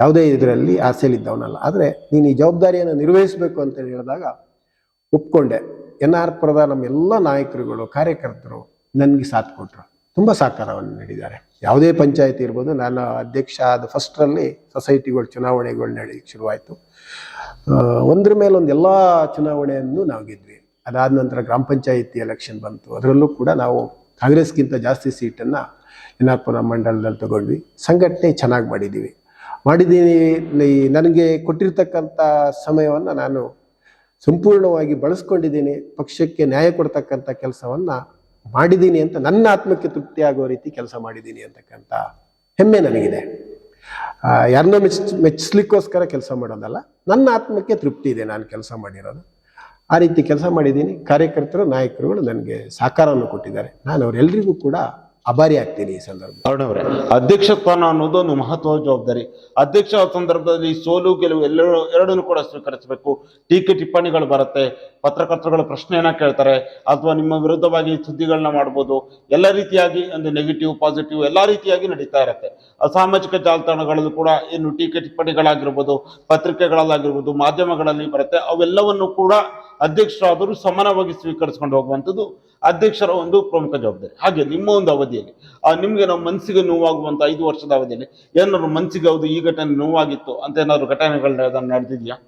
ಯಾವುದೇ ಇದರಲ್ಲಿ ಆಸೆಯಲ್ಲಿದ್ದವನಲ್ಲ ಆದರೆ ನೀನು ಈ ಜವಾಬ್ದಾರಿಯನ್ನು ನಿರ್ವಹಿಸಬೇಕು ಅಂತೇಳಿ ಹೇಳಿದಾಗ ಒಪ್ಕೊಂಡೆ. ಎನ್ ಆರ್ ಪುರದ ನಮ್ಮ ಎಲ್ಲ ನಾಯಕರುಗಳು, ಕಾರ್ಯಕರ್ತರು ನನಗೆ ಸಾಥ್ ಕೊಟ್ಟರು ತುಂಬ ಸಹಕಾರವನ್ನು ನೀಡಿದ್ದಾರೆ. ಯಾವುದೇ ಪಂಚಾಯತಿ ಇರ್ಬೋದು, ನಾನು ಅಧ್ಯಕ್ಷ ಆದ ಫಸ್ಟ್ರಲ್ಲಿ ಸೊಸೈಟಿಗಳು ಚುನಾವಣೆಗಳು ನಡೀಲಿಕ್ಕೆ ಶುರುವಾಯಿತು. ಒಂದ್ರ ಮೇಲೆ ಒಂದು ಎಲ್ಲ ಚುನಾವಣೆಯನ್ನು ನಾವು ಗೆದ್ವಿ. ಅದಾದ ನಂತರ ಗ್ರಾಮ ಪಂಚಾಯಿತಿ ಎಲೆಕ್ಷನ್ ಬಂತು. ಅದರಲ್ಲೂ ಕೂಡ ನಾವು ಕಾಂಗ್ರೆಸ್ಗಿಂತ ಜಾಸ್ತಿ ಸೀಟನ್ನು ಆರ್ ಮಂಡಲದಲ್ಲಿ ತಗೊಂಡ್ವಿ. ಸಂಘಟನೆ ಚೆನ್ನಾಗಿ ಮಾಡಿದ್ದೀವಿ ಮಾಡಿದ್ದೀನಿ ನನಗೆ ಕೊಟ್ಟಿರ್ತಕ್ಕಂಥ ಸಮಯವನ್ನು ನಾನು ಸಂಪೂರ್ಣವಾಗಿ ಬಳಸ್ಕೊಂಡಿದ್ದೀನಿ ಪಕ್ಷಕ್ಕೆ ನ್ಯಾಯ ಕೊಡ್ತಕ್ಕಂಥ ಕೆಲಸವನ್ನ ಮಾಡಿದ್ದೀನಿ ಅಂತ ನನ್ನ ಆತ್ಮಕ್ಕೆ ತೃಪ್ತಿ ರೀತಿ ಕೆಲಸ ಮಾಡಿದ್ದೀನಿ ಅಂತಕ್ಕಂಥ ಹೆಮ್ಮೆ ನನಗಿದೆ. ಯಾರನ್ನೋ ಮೆಚ್ ಮೆಚ್ಚಿಸ್ಲಿಕ್ಕೋಸ್ಕರ ಕೆಲಸ ಮಾಡೋದಲ್ಲ. ನನ್ನ ಆತ್ಮಕ್ಕೆ ತೃಪ್ತಿ ಇದೆ ನಾನು ಕೆಲಸ ಮಾಡಿರೋದು. ಆ ರೀತಿ ಕೆಲಸ ಮಾಡಿದ್ದೀನಿ. ಕಾರ್ಯಕರ್ತರು, ನಾಯಕರುಗಳು ನನಗೆ ಸಹಕಾರವನ್ನು ಕೊಟ್ಟಿದ್ದಾರೆ. ನಾನು ಅವರೆಲ್ಲರಿಗೂ ಕೂಡ ಅಭಾರಿ ಆಗ್ತೀನಿ ಈ ಸಂದರ್ಭ ಅರುಣವ್ರೆ ಅಧ್ಯಕ್ಷ ಸ್ಥಾನ ಅನ್ನೋದು ಒಂದು ಮಹತ್ವದ ಜವಾಬ್ದಾರಿ. ಅಧ್ಯಕ್ಷ ಸಂದರ್ಭದಲ್ಲಿ ಸೋಲು ಗೆಲುವು ಎಲ್ಲರೂ ಎರಡನ್ನೂ ಕೂಡ ಸ್ವೀಕರಿಸಬೇಕು. ಟೀಕೆ ಟಿಪ್ಪಣಿಗಳು ಬರುತ್ತೆ. ಪತ್ರಕರ್ತರುಗಳು ಪ್ರಶ್ನೆಯನ್ನ ಕೇಳ್ತಾರೆ. ಅಥವಾ ನಿಮ್ಮ ವಿರುದ್ಧವಾಗಿ ಸುದ್ದಿಗಳನ್ನ ಮಾಡ್ಬೋದು. ಎಲ್ಲ ರೀತಿಯಾಗಿ ಒಂದು ನೆಗೆಟಿವ್ ಪಾಸಿಟಿವ್ ಎಲ್ಲ ರೀತಿಯಾಗಿ ನಡೀತಾ ಇರುತ್ತೆ. ಅಸಾಮಾಜಿಕ ಸಾಮಾಜಿಕ ಜಾಲತಾಣಗಳಲ್ಲೂ ಕೂಡ ಏನು ಟೀಕೆ ಟಿಪ್ಪಣಿಗಳಾಗಿರ್ಬೋದು, ಪತ್ರಿಕೆಗಳಲ್ಲಾಗಿರ್ಬೋದು, ಮಾಧ್ಯಮಗಳಲ್ಲಿ ಬರುತ್ತೆ. ಅವೆಲ್ಲವನ್ನು ಕೂಡ ಅಧ್ಯಕ್ಷರಾದರೂ ಸಮಾನವಾಗಿ ಸ್ವೀಕರಿಸ್ಕೊಂಡು ಹೋಗುವಂಥದ್ದು ಅಧ್ಯಕ್ಷರ ಒಂದು ಪ್ರಮುಖ ಜವಾಬ್ದಾರಿ. ಹಾಗೆ ನಿಮ್ಮ ಒಂದು ಅವಧಿಯಲ್ಲಿ, ಆ ನಿಮಗೆ ನಾವು ಮನಸ್ಸಿಗೆ ನೋವಾಗುವಂಥ ಐದು ವರ್ಷದ ಅವಧಿಯಲ್ಲಿ ಏನಾದ್ರು ಮನಸ್ಸಿಗೆ ಹೌದು, ಈ ಘಟನೆ ನೋವಾಗಿತ್ತು ಅಂತ ಏನಾದ್ರು ಘಟನೆಗಳನ್ನ ನಡೆದಿದೆಯಾ?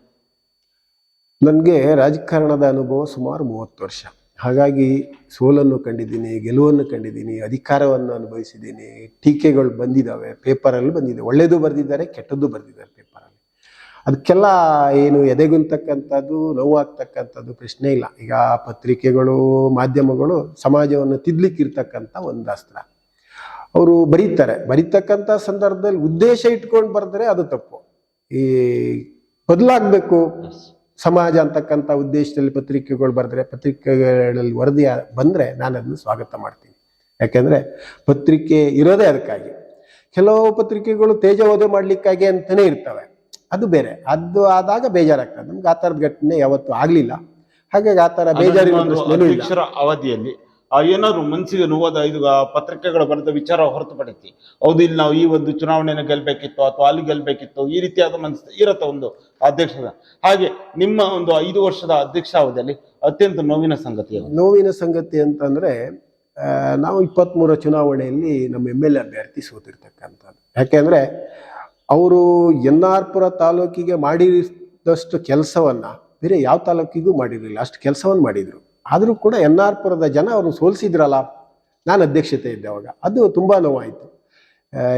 ನನಗೆ ರಾಜಕಾರಣದ ಅನುಭವ ಸುಮಾರು ಮೂವತ್ತು ವರ್ಷ. ಹಾಗಾಗಿ ಸೋಲನ್ನು ಕಂಡಿದ್ದೀನಿ, ಗೆಲುವನ್ನು ಕಂಡಿದ್ದೀನಿ, ಅಧಿಕಾರವನ್ನು ಅನುಭವಿಸಿದ್ದೀನಿ, ಟೀಕೆಗಳು ಬಂದಿದ್ದಾವೆ ಪೇಪರಲ್ಲಿ ಬಂದಿದೆ. ಒಳ್ಳೆಯದು ಬರೆದಿದ್ದಾರೆ, ಕೆಟ್ಟದ್ದು ಬರೆದಿದ್ದಾರೆ. ಅದಕ್ಕೆಲ್ಲ ಏನು ಎದೆಗುಂತಕ್ಕಂಥದ್ದು ನೋವಾಗ್ತಕ್ಕಂಥದ್ದು ಪ್ರಶ್ನೆ ಇಲ್ಲ. ಈಗ ಪತ್ರಿಕೆಗಳು ಮಾಧ್ಯಮಗಳು ಸಮಾಜವನ್ನು ತಿದ್ಲಿಕ್ಕಿರ್ತಕ್ಕಂಥ ಒಂದು ಅಸ್ತ್ರ. ಅವರು ಬರೀತಾರೆ. ಬರೀತಕ್ಕಂಥ ಸಂದರ್ಭದಲ್ಲಿ ಉದ್ದೇಶ ಇಟ್ಕೊಂಡು ಬರೆದ್ರೆ ಅದು ತಪ್ಪು. ಈ ಬದಲಾಗಬೇಕು. ಸಮಾಜ ಅಂತಕ್ಕಂಥ ಉದ್ದೇಶದಲ್ಲಿ ಪತ್ರಿಕೆಗಳು ಬರೆದ್ರೆ ಪತ್ರಿಕೆಗಳಲ್ಲಿ ವರದಿ ಬಂದರೆ ನಾನು ಅದನ್ನು ಸ್ವಾಗತ ಮಾಡ್ತೀನಿ. ಯಾಕೆಂದರೆ ಪತ್ರಿಕೆ ಇರೋದೇ ಅದಕ್ಕಾಗಿ. ಕೆಲವು ಪತ್ರಿಕೆಗಳು ತೇಜೋವಧೆ ಮಾಡಲಿಕ್ಕಾಗಿ ಅಂತಲೇ ಇರ್ತವೆ. ಅದು ಬೇರೆ. ಅದು ಆದಾಗ ಬೇಜಾರಾಗ್ತದೆ. ನಮ್ಗೆ ಆ ಥರದ ಘಟನೆ ಯಾವತ್ತೂ ಆಗಲಿಲ್ಲ. ಹಾಗಾಗಿ ಆ ಥರ ಬೇಜಾರಿನ ಅಧ್ಯಕ್ಷರ ಅವಧಿಯಲ್ಲಿ ಏನಾದ್ರು ಮನಸ್ಸಿಗೆ ನೋವಾದ ಇದು ಪತ್ರಿಕೆಗಳು ಬರೆದ ವಿಚಾರ ಹೊರತುಪಡಿಸಿ ಹೌದು ಇಲ್ಲಿ ನಾವು ಈ ಒಂದು ಚುನಾವಣೆಯನ್ನು ಗೆಲ್ಬೇಕಿತ್ತು ಅಥವಾ ಅಲ್ಲಿ ಗೆಲ್ಬೇಕಿತ್ತು ಈ ರೀತಿಯಾದ ಮನಸ್ಸು ಇರತ್ತ ಒಂದು ಅಧ್ಯಕ್ಷದ ಹಾಗೆ ನಿಮ್ಮ ಒಂದು ಐದು ವರ್ಷದ ಅಧ್ಯಕ್ಷ ಅವಧಿಯಲ್ಲಿ ಅತ್ಯಂತ ನೋವಿನ ಸಂಗತಿ? ನೋವಿನ ಸಂಗತಿ ಅಂತಂದ್ರೆ ನಾವು ಇಪ್ಪತ್ತ್ಮೂರ ಚುನಾವಣೆಯಲ್ಲಿ ನಮ್ಮ ಎಂ ಎಲ್ ಎ ಅಭ್ಯರ್ಥಿ ಸೋತಿರ್ತಕ್ಕಂಥದ್ದು. ಯಾಕೆಂದ್ರೆ ಅವರು ಎನ್ ಆರ್ ಪುರ ತಾಲೂಕಿಗೆ ಮಾಡಿದಷ್ಟು ಕೆಲಸವನ್ನು ಬೇರೆ ಯಾವ ತಾಲೂಕಿಗೂ ಮಾಡಿರಲಿಲ್ಲ. ಅಷ್ಟು ಕೆಲಸವನ್ನು ಮಾಡಿದ್ರು. ಆದರೂ ಕೂಡ ಎನ್ ಆರ್ ಪುರದ ಜನ ಅವ್ರನ್ನ ಸೋಲಿಸಿದ್ರಲ್ಲ ನಾನು ಅಧ್ಯಕ್ಷತೆ ಇದ್ದೆ ಅವಾಗ. ಅದು ತುಂಬ ನೋವಾಯಿತು.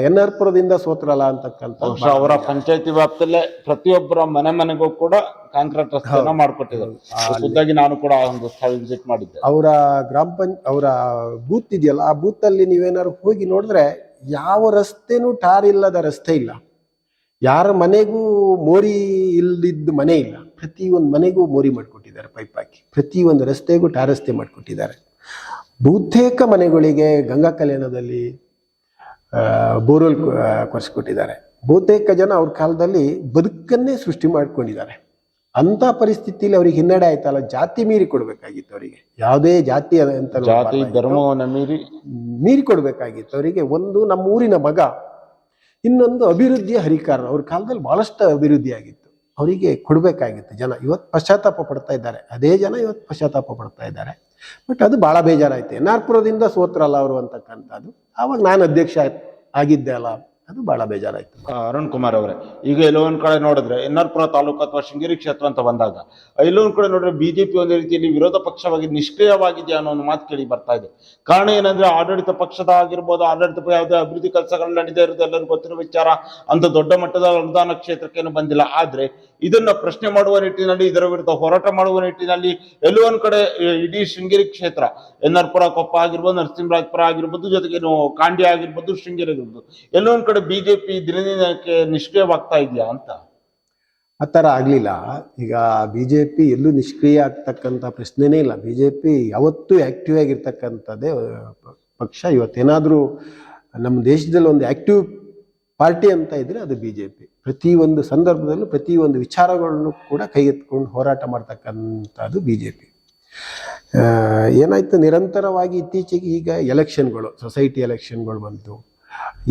ಎನ್ ಆರ್ ಪುರದಿಂದ ಸೋತ್ರಲ್ಲ ಅಂತಕ್ಕಂಥ ಅವರ ಪಂಚಾಯತಿ ವ್ಯಾಪ್ತಿಯಲ್ಲೇ ಪ್ರತಿಯೊಬ್ಬರ ಮನೆ ಮನೆಗೂ ಕೂಡ ಕಾಂಕ್ರೀಟ್ ರಸ್ತೆಯನ್ನು ಮಾಡಿಕೊಟ್ಟಿದ್ದಾರೆ ಖುದ್ದಾಗಿ ನಾನು ಕೂಡ ಒಂದು ಸ್ಥಳ ವಿಸಿಟ್ ಮಾಡಿದ್ದೆ. ಅವರ ಗ್ರಾಮ ಪಂಚ ಅವರ ಬೂತ್ ಇದೆಯಲ್ಲ ಆ ಬೂತಲ್ಲಿ ಅಲ್ಲಿ ನೀವೇನಾದ್ರು ಹೋಗಿ ನೋಡಿದ್ರೆ ಯಾವ ರಸ್ತೆನೂ ಟಾರ್ ಇಲ್ಲದ ರಸ್ತೆ ಇಲ್ಲ. ಯಾರ ಮನೆಗೂ ಮೋರಿ ಇಲ್ಲದಿದ್ದ ಮನೆ ಇಲ್ಲ. ಪ್ರತಿಯೊಂದು ಒಂದು ಮನೆಗೂ ಮೋರಿ ಮಾಡಿಕೊಟ್ಟಿದ್ದಾರೆ ಪೈಪ್ ಹಾಕಿ. ಪ್ರತಿಯೊಂದು ರಸ್ತೆಗೂ ಟಾರ್ ರಸ್ತೆ ಮಾಡಿಕೊಟ್ಟಿದ್ದಾರೆ. ಬಹುತೇಕ ಮನೆಗಳಿಗೆ ಗಂಗಾ ಕಲ್ಯಾಣದಲ್ಲಿ ಬೋರ್ವೆಲ್ ಕೊರೆಸ್ಕೊಟ್ಟಿದ್ದಾರೆ. ಬಹುತೇಕ ಜನ ಅವ್ರ ಕಾಲದಲ್ಲಿ ಬದುಕನ್ನೇ ಸೃಷ್ಟಿ ಮಾಡ್ಕೊಂಡಿದ್ದಾರೆ. ಅಂತ ಪರಿಸ್ಥಿತಿಯಲ್ಲಿ ಅವ್ರಿಗೆ ಹಿನ್ನಡೆ ಆಯ್ತಲ್ಲ ಜಾತಿ ಮೀರಿ ಕೊಡಬೇಕಾಗಿತ್ತು ಅವರಿಗೆ. ಯಾವುದೇ ಜಾತಿ ಅಂತ ಜಾತಿ ಧರ್ಮವನ್ನು ಮೀರಿ ಮೀರಿ ಕೊಡಬೇಕಾಗಿತ್ತು ಅವರಿಗೆ. ಒಂದು ನಮ್ಮ ಊರಿನ ಮಗ ಇನ್ನೊಂದು ಅಭಿವೃದ್ಧಿಯ ಹರಿಕಾರ ಅವ್ರ ಕಾಲದಲ್ಲಿ ಬಹಳಷ್ಟು ಅಭಿವೃದ್ಧಿ ಆಗಿತ್ತು. ಅವರಿಗೆ ಕೊಡಬೇಕಾಗಿತ್ತು ಜನ. ಇವತ್ತು ಪಶ್ಚಾತ್ತಾಪ ಪಡ್ತಾ ಇದ್ದಾರೆ. ಅದೇ ಜನ ಇವತ್ತು ಪಶ್ಚಾತ್ತಾಪ ಪಡ್ತಾ ಇದ್ದಾರೆ. ಬಟ್ ಅದು ಭಾಳ ಬೇಜಾರಾಯ್ತು. ಎನ್ ಆರ್ ಸೋತ್ರಲ್ಲ ಅವರು ಅಂತಕ್ಕಂಥದ್ದು. ಆವಾಗ ನಾನು ಅಧ್ಯಕ್ಷ ಆಗಿದ್ದೆ ಅಲ್ಲ. ಅದು ಬಹಳ ಬೇಜಾರಾಯ್ತು. ಅರುಣ್ ಕುಮಾರ್ ಅವರೇ, ಈಗ ಎಲ್ಲೊಂದ್ ಕಡೆ ನೋಡಿದ್ರೆ ಎನ್ನರ್ಪುರ ತಾಲೂಕು ಅಥವಾ ಶೃಂಗೇರಿ ಕ್ಷೇತ್ರ ಅಂತ ಬಂದಾಗ ಎಲ್ಲೊಂದ್ ಕಡೆ ನೋಡಿದ್ರೆ ಬಿಜೆಪಿ ಒಂದು ರೀತಿಯಲ್ಲಿ ವಿರೋಧ ಪಕ್ಷವಾಗಿ ನಿಷ್ಕ್ರಿಯವಾಗಿದೆ ಅನ್ನೋ ಒಂದು ಮಾತು ಕೇಳಿ ಬರ್ತಾ ಇದೆ. ಕಾರಣ ಏನಂದ್ರೆ ಆಡಳಿತ ಪಕ್ಷದ ಆಗಿರ್ಬೋದು, ಆಡಳಿತ ಯಾವುದೇ ಅಭಿವೃದ್ಧಿ ಕೆಲಸಗಳು ನಡೀತಾ ಇರೋದು ಎಲ್ಲರಿಗೂ ಗೊತ್ತಿರೋ ವಿಚಾರ, ಅಂತ ದೊಡ್ಡ ಮಟ್ಟದ ಅನುದಾನ ಕ್ಷೇತ್ರಕ್ಕೇನು ಬಂದಿಲ್ಲ. ಆದ್ರೆ ಇದನ್ನ ಪ್ರಶ್ನೆ ಮಾಡುವ ನಿಟ್ಟಿನಲ್ಲಿ, ಇದರ ವಿರುದ್ಧ ಹೋರಾಟ ಮಾಡುವ ನಿಟ್ಟಿನಲ್ಲಿ ಎಲ್ಲೋ ಕಡೆ ಇಡೀ ಶೃಂಗೇರಿ ಕ್ಷೇತ್ರ ಎನ್ ಆರ್ ಪುರ ಕೊಪ್ಪ ಆಗಿರ್ಬೋದು, ನರಸಿಂಹರಾಜಪುರ ಆಗಿರ್ಬೋದು ಜೊತೆಗೆ ಕಾಂಡಿ ಆಗಿರ್ಬೋದು ಶೃಂಗೇರಿ ಆಗಿರ್ಬೋದು ಎಲ್ಲೋ ಕಡೆ ಬಿಜೆಪಿ ದಿನದಿನಕ್ಕೆ ನಿಷ್ಕ್ರಿಯವಾಗ್ತಾ ಇದೆಯಾ ಅಂತ? ಆ ಥರ ಆಗಲಿಲ್ಲ. ಈಗ ಬಿ ಜೆ ಪಿ ಎಲ್ಲೂ ನಿಷ್ಕ್ರಿಯ ಆಗ್ತಕ್ಕಂಥ ಪ್ರಶ್ನೆನೇ ಇಲ್ಲ. ಬಿ ಜೆ ಪಿ ಯಾವತ್ತೂ ಆ್ಯಕ್ಟಿವ್ ಆಗಿರ್ತಕ್ಕಂಥದ್ದೇ ಪಕ್ಷ. ಇವತ್ತೇನಾದರೂ ನಮ್ಮ ದೇಶದಲ್ಲಿ ಒಂದು ಆ್ಯಕ್ಟಿವ್ ಪಾರ್ಟಿ ಅಂತ ಇದ್ರೆ ಅದು ಬಿ ಜೆ ಪಿ ಪ್ರತಿಯೊಂದು ಸಂದರ್ಭದಲ್ಲೂ ಪ್ರತಿಯೊಂದು ವಿಚಾರಗಳನ್ನು ಕೂಡ ಕೈಗೆತ್ಕೊಂಡು ಹೋರಾಟ ಮಾಡ್ತಕ್ಕಂಥದ್ದು ಬಿ ಜೆ ಪಿ ಏನಾಯ್ತು? ನಿರಂತರವಾಗಿ ಇತ್ತೀಚೆಗೆ ಈಗ ಎಲೆಕ್ಷನ್ಗಳು, ಸೊಸೈಟಿ ಎಲೆಕ್ಷನ್ಗಳು ಬಂತು.